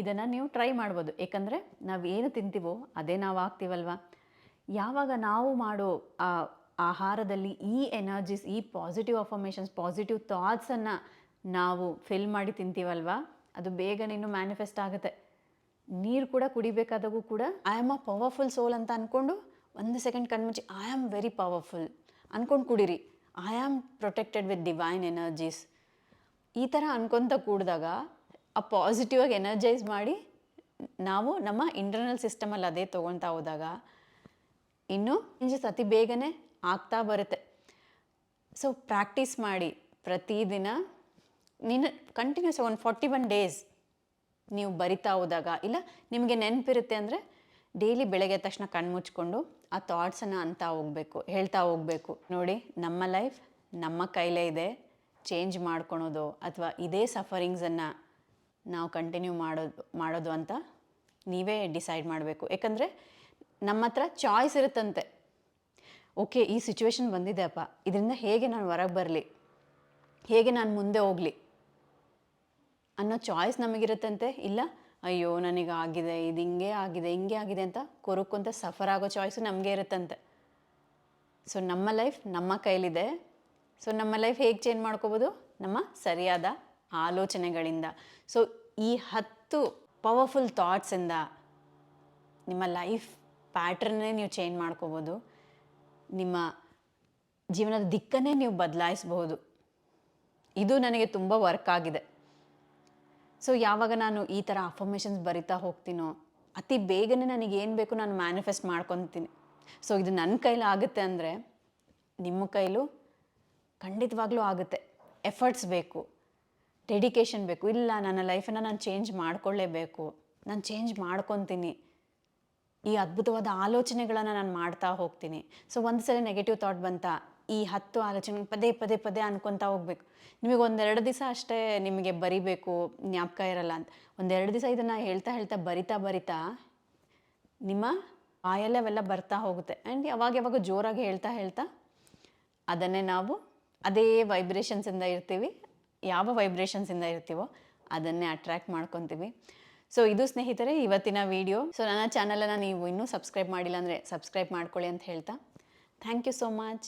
ಇದನ್ನು ನೀವು ಟ್ರೈ ಮಾಡ್ಬೋದು. ಏಕೆಂದರೆ ನಾವು ಏನು ತಿಂತೀವೋ ಅದೇ ನಾವು ಆಗ್ತೀವಲ್ವ ಯಾವಾಗ ನಾವು ಮಾಡೋ ಆ ಆಹಾರದಲ್ಲಿ ಈ ಎನರ್ಜೀಸ್ ಈ ಪಾಸಿಟಿವ್ ಅಫರ್ಮೇಷನ್ಸ್ ಪಾಸಿಟಿವ್ ಥಾಟ್ಸನ್ನು ನಾವು ಫಿಲ್ ಮಾಡಿ ತಿಂತೀವಲ್ವ? ಅದು ಬೇಗ ನೀನು ಮ್ಯಾನಿಫೆಸ್ಟ್ ಆಗುತ್ತೆ. ನೀರು ಕೂಡ ಕುಡಿಬೇಕಾದಾಗೂ ಕೂಡ I am a powerful soul ಅಂತ ಅಂದ್ಕೊಂಡು ಒಂದು ಸೆಕೆಂಡ್ ಕಣ್ಮುಚ್ಚಿ ಐ ಆಮ್ ವೆರಿ ಪವರ್ಫುಲ್ ಅಂದ್ಕೊಂಡು ಕುಡೀರಿ. I am protected with divine energies ಈ ಥರ ಅನ್ಕೊತ ಕೂಡಿದಾಗ ಆ ಪಾಸಿಟಿವ್ ಆಗಿ ಎನರ್ಜೈಸ್ ಮಾಡಿ ನಾವು ನಮ್ಮ ಇಂಟರ್ನಲ್ ಸಿಸ್ಟಮಲ್ಲಿ ಅದೇ ತೊಗೊಳ್ತಾ ಹೋದಾಗ ಇನ್ನೂ ಚೇಂಜಸ್ ಅತಿ ಬೇಗನೆ ಆಗ್ತಾ ಬರುತ್ತೆ. ಸೊ ಪ್ರಾಕ್ಟೀಸ್ ಮಾಡಿ ಪ್ರತಿದಿನ ನಿನ್ನ ಕಂಟಿನ್ಯೂಸ್ ಒಂದು ಫಾರ್ಟಿ ಒನ್ ಡೇಸ್ ನೀವು ಬರಿತಾ ಹೋದಾಗ ಇಲ್ಲ ನಿಮಗೆ ನೆನಪಿರುತ್ತೆ ಅಂದರೆ ಡೈಲಿ ಬೆಳಗ್ಗೆ ತಕ್ಷಣ ಕಣ್ಣು ಮುಚ್ಕೊಂಡು ಆ ಥಾಟ್ಸನ್ನು ಅಂತ ಹೋಗಬೇಕು, ಹೇಳ್ತಾ ಹೋಗಬೇಕು. ನೋಡಿ, ನಮ್ಮ ಲೈಫ್ ನಮ್ಮ ಕೈಲೇ ಇದೆ. ಚೇಂಜ್ ಮಾಡ್ಕೊಳೋದು ಅಥವಾ ಇದೇ ಸಫರಿಂಗ್ಸನ್ನು ನಾವು ಕಂಟಿನ್ಯೂ ಮಾಡೋದು ಮಾಡೋದು ಅಂತ ನೀವೇ ಡಿಸೈಡ್ ಮಾಡಬೇಕು. ಯಾಕಂದರೆ ನಮ್ಮ ಹತ್ರ ಚಾಯ್ಸ್ ಇರುತ್ತಂತೆ. ಓಕೆ ಈ ಸಿಚುವೇಶನ್ ಬಂದಿದೆ ಅಪ್ಪ. ಇದರಿಂದ ಹೇಗೆ ನಾನು ಹೊರಗೆ ಬರಲಿ? ಹೇಗೆ ನಾನು ಮುಂದೆ ಹೋಗಲಿ? ಅನ್ನೋ ಚಾಯ್ಸ್ ನಮಗಿರುತ್ತಂತೆ. ಇಲ್ಲ, ಅಯ್ಯೋ, ನನಗೆ ಆಗಿದೆ, ಇದು ಹಿಂಗೆ ಆಗಿದೆ ಹಿಂಗೆ ಆಗಿದೆ ಅಂತ ಕೊರಕೊಂತ ಸಫರ್ ಆಗೋ ಚಾಯ್ಸು ನಮಗೆ ಇರುತ್ತಂತೆ. ಸೊ ನಮ್ಮ ಲೈಫ್ ನಮ್ಮ ಕೈಲಿದೆ. ಸೊ ನಮ್ಮ ಲೈಫ್ ಹೇಗೆ ಚೇಂಜ್ ಮಾಡ್ಕೋಬೋದು? ನಮ್ಮ ಸರಿಯಾದ ಆಲೋಚನೆಗಳಿಂದ. ಸೊ ಈ ಹತ್ತು ಪವರ್ಫುಲ್ ಥಾಟ್ಸಿಂದ ನಿಮ್ಮ ಲೈಫ್ ಪ್ಯಾಟ್ರನ್ನೇ ನೀವು ಚೇಂಜ್ ಮಾಡ್ಕೋಬೋದು. ನಿಮ್ಮ ಜೀವನದ ದಿಕ್ಕನ್ನೇ ನೀವು ಬದಲಾಯಿಸಬಹುದು. ಇದು ನನಗೆ ತುಂಬ ವರ್ಕ್ ಆಗಿದೆ. ಸೊ ಯಾವಾಗ ನಾನು ಈ ಥರ ಅಫರ್ಮೇಷನ್ಸ್ ಬರಿತಾ ಹೋಗ್ತೀನೋ, ಅತಿ ಬೇಗನೆ ನನಗೆ ಏನು ಬೇಕು ನಾನು ಮ್ಯಾನಿಫೆಸ್ಟ್ ಮಾಡ್ಕೊತೀನಿ. ಸೊ ಇದು ನನ್ನ ಕೈಲಾಗುತ್ತೆ ಅಂದರೆ, ನಿಮ್ಮ ಕೈಲೂ ಖಂಡಿತವಾಗ್ಲೂ ಆಗುತ್ತೆ. ಎಫರ್ಟ್ಸ್ ಬೇಕು. ಡೆಡಿಕೇಶನ್ ಬೇಕು. ಇಲ್ಲ, ನನ್ನ ಲೈಫನ್ನು ನಾನು ಚೇಂಜ್ ಮಾಡ್ಕೊಳ್ಳೇಬೇಕು. ನಾನು ಚೇಂಜ್ ಮಾಡ್ಕೊತೀನಿ. ಈ ಅದ್ಭುತವಾದ ಆಲೋಚನೆಗಳನ್ನು ನಾನು ಮಾಡ್ತಾ ಹೋಗ್ತೀನಿ. ಸೊ ಒಂದು ಸಲ ನೆಗೆಟಿವ್ ಥಾಟ್ ಬಂತ, ಈ ಹತ್ತು ಆಲೋಚನೆ ಪದೇ ಪದೇ ಪದೇ ಅನ್ಕೊತಾ ಹೋಗ್ಬೇಕು. ನಿಮಗೆ ಒಂದೆರಡು ದಿವಸ ಅಷ್ಟೇ ನಿಮಗೆ ಬರಿಬೇಕು, ಜ್ಞಾಪಕ ಇರಲ್ಲ ಅಂತ. ಒಂದೆರಡು ದಿವಸ ಇದನ್ನು ಹೇಳ್ತಾ ಹೇಳ್ತಾ ಬರಿತಾ ಬರಿತಾ, ನಿಮ್ಮ ಬಾಯಲ್ಲೇ ಅವೆಲ್ಲ ಬರ್ತಾ ಹೋಗುತ್ತೆ. ಆ್ಯಂಡ್ ಯಾವಾಗ ಯಾವಾಗ ಜೋರಾಗಿ ಹೇಳ್ತಾ ಹೇಳ್ತಾ, ಅದನ್ನೇ ನಾವು ಅದೇ ವೈಬ್ರೇಷನ್ಸಿಂದ ಇರ್ತೀವಿ. ಯಾವ ವೈಬ್ರೇಷನ್ಸಿಂದ ಇರ್ತೀವೋ ಅದನ್ನೇ ಅಟ್ರ್ಯಾಕ್ಟ್ ಮಾಡ್ಕೊತೀವಿ. ಸೊ ಇದು ಸ್ನೇಹಿತರೆ, ಇವತ್ತಿನ ವಿಡಿಯೋ ಸೊ ನನ್ನ ಚಾನಲನ್ನು ನೀವು ಇನ್ನೂ ಸಬ್ಸ್ಕ್ರೈಬ್ ಮಾಡಿಲ್ಲ ಅಂದರೆ ಸಬ್ಸ್ಕ್ರೈಬ್ ಮಾಡ್ಕೊಳ್ಳಿ ಅಂತ ಹೇಳ್ತಾ. Thank you so much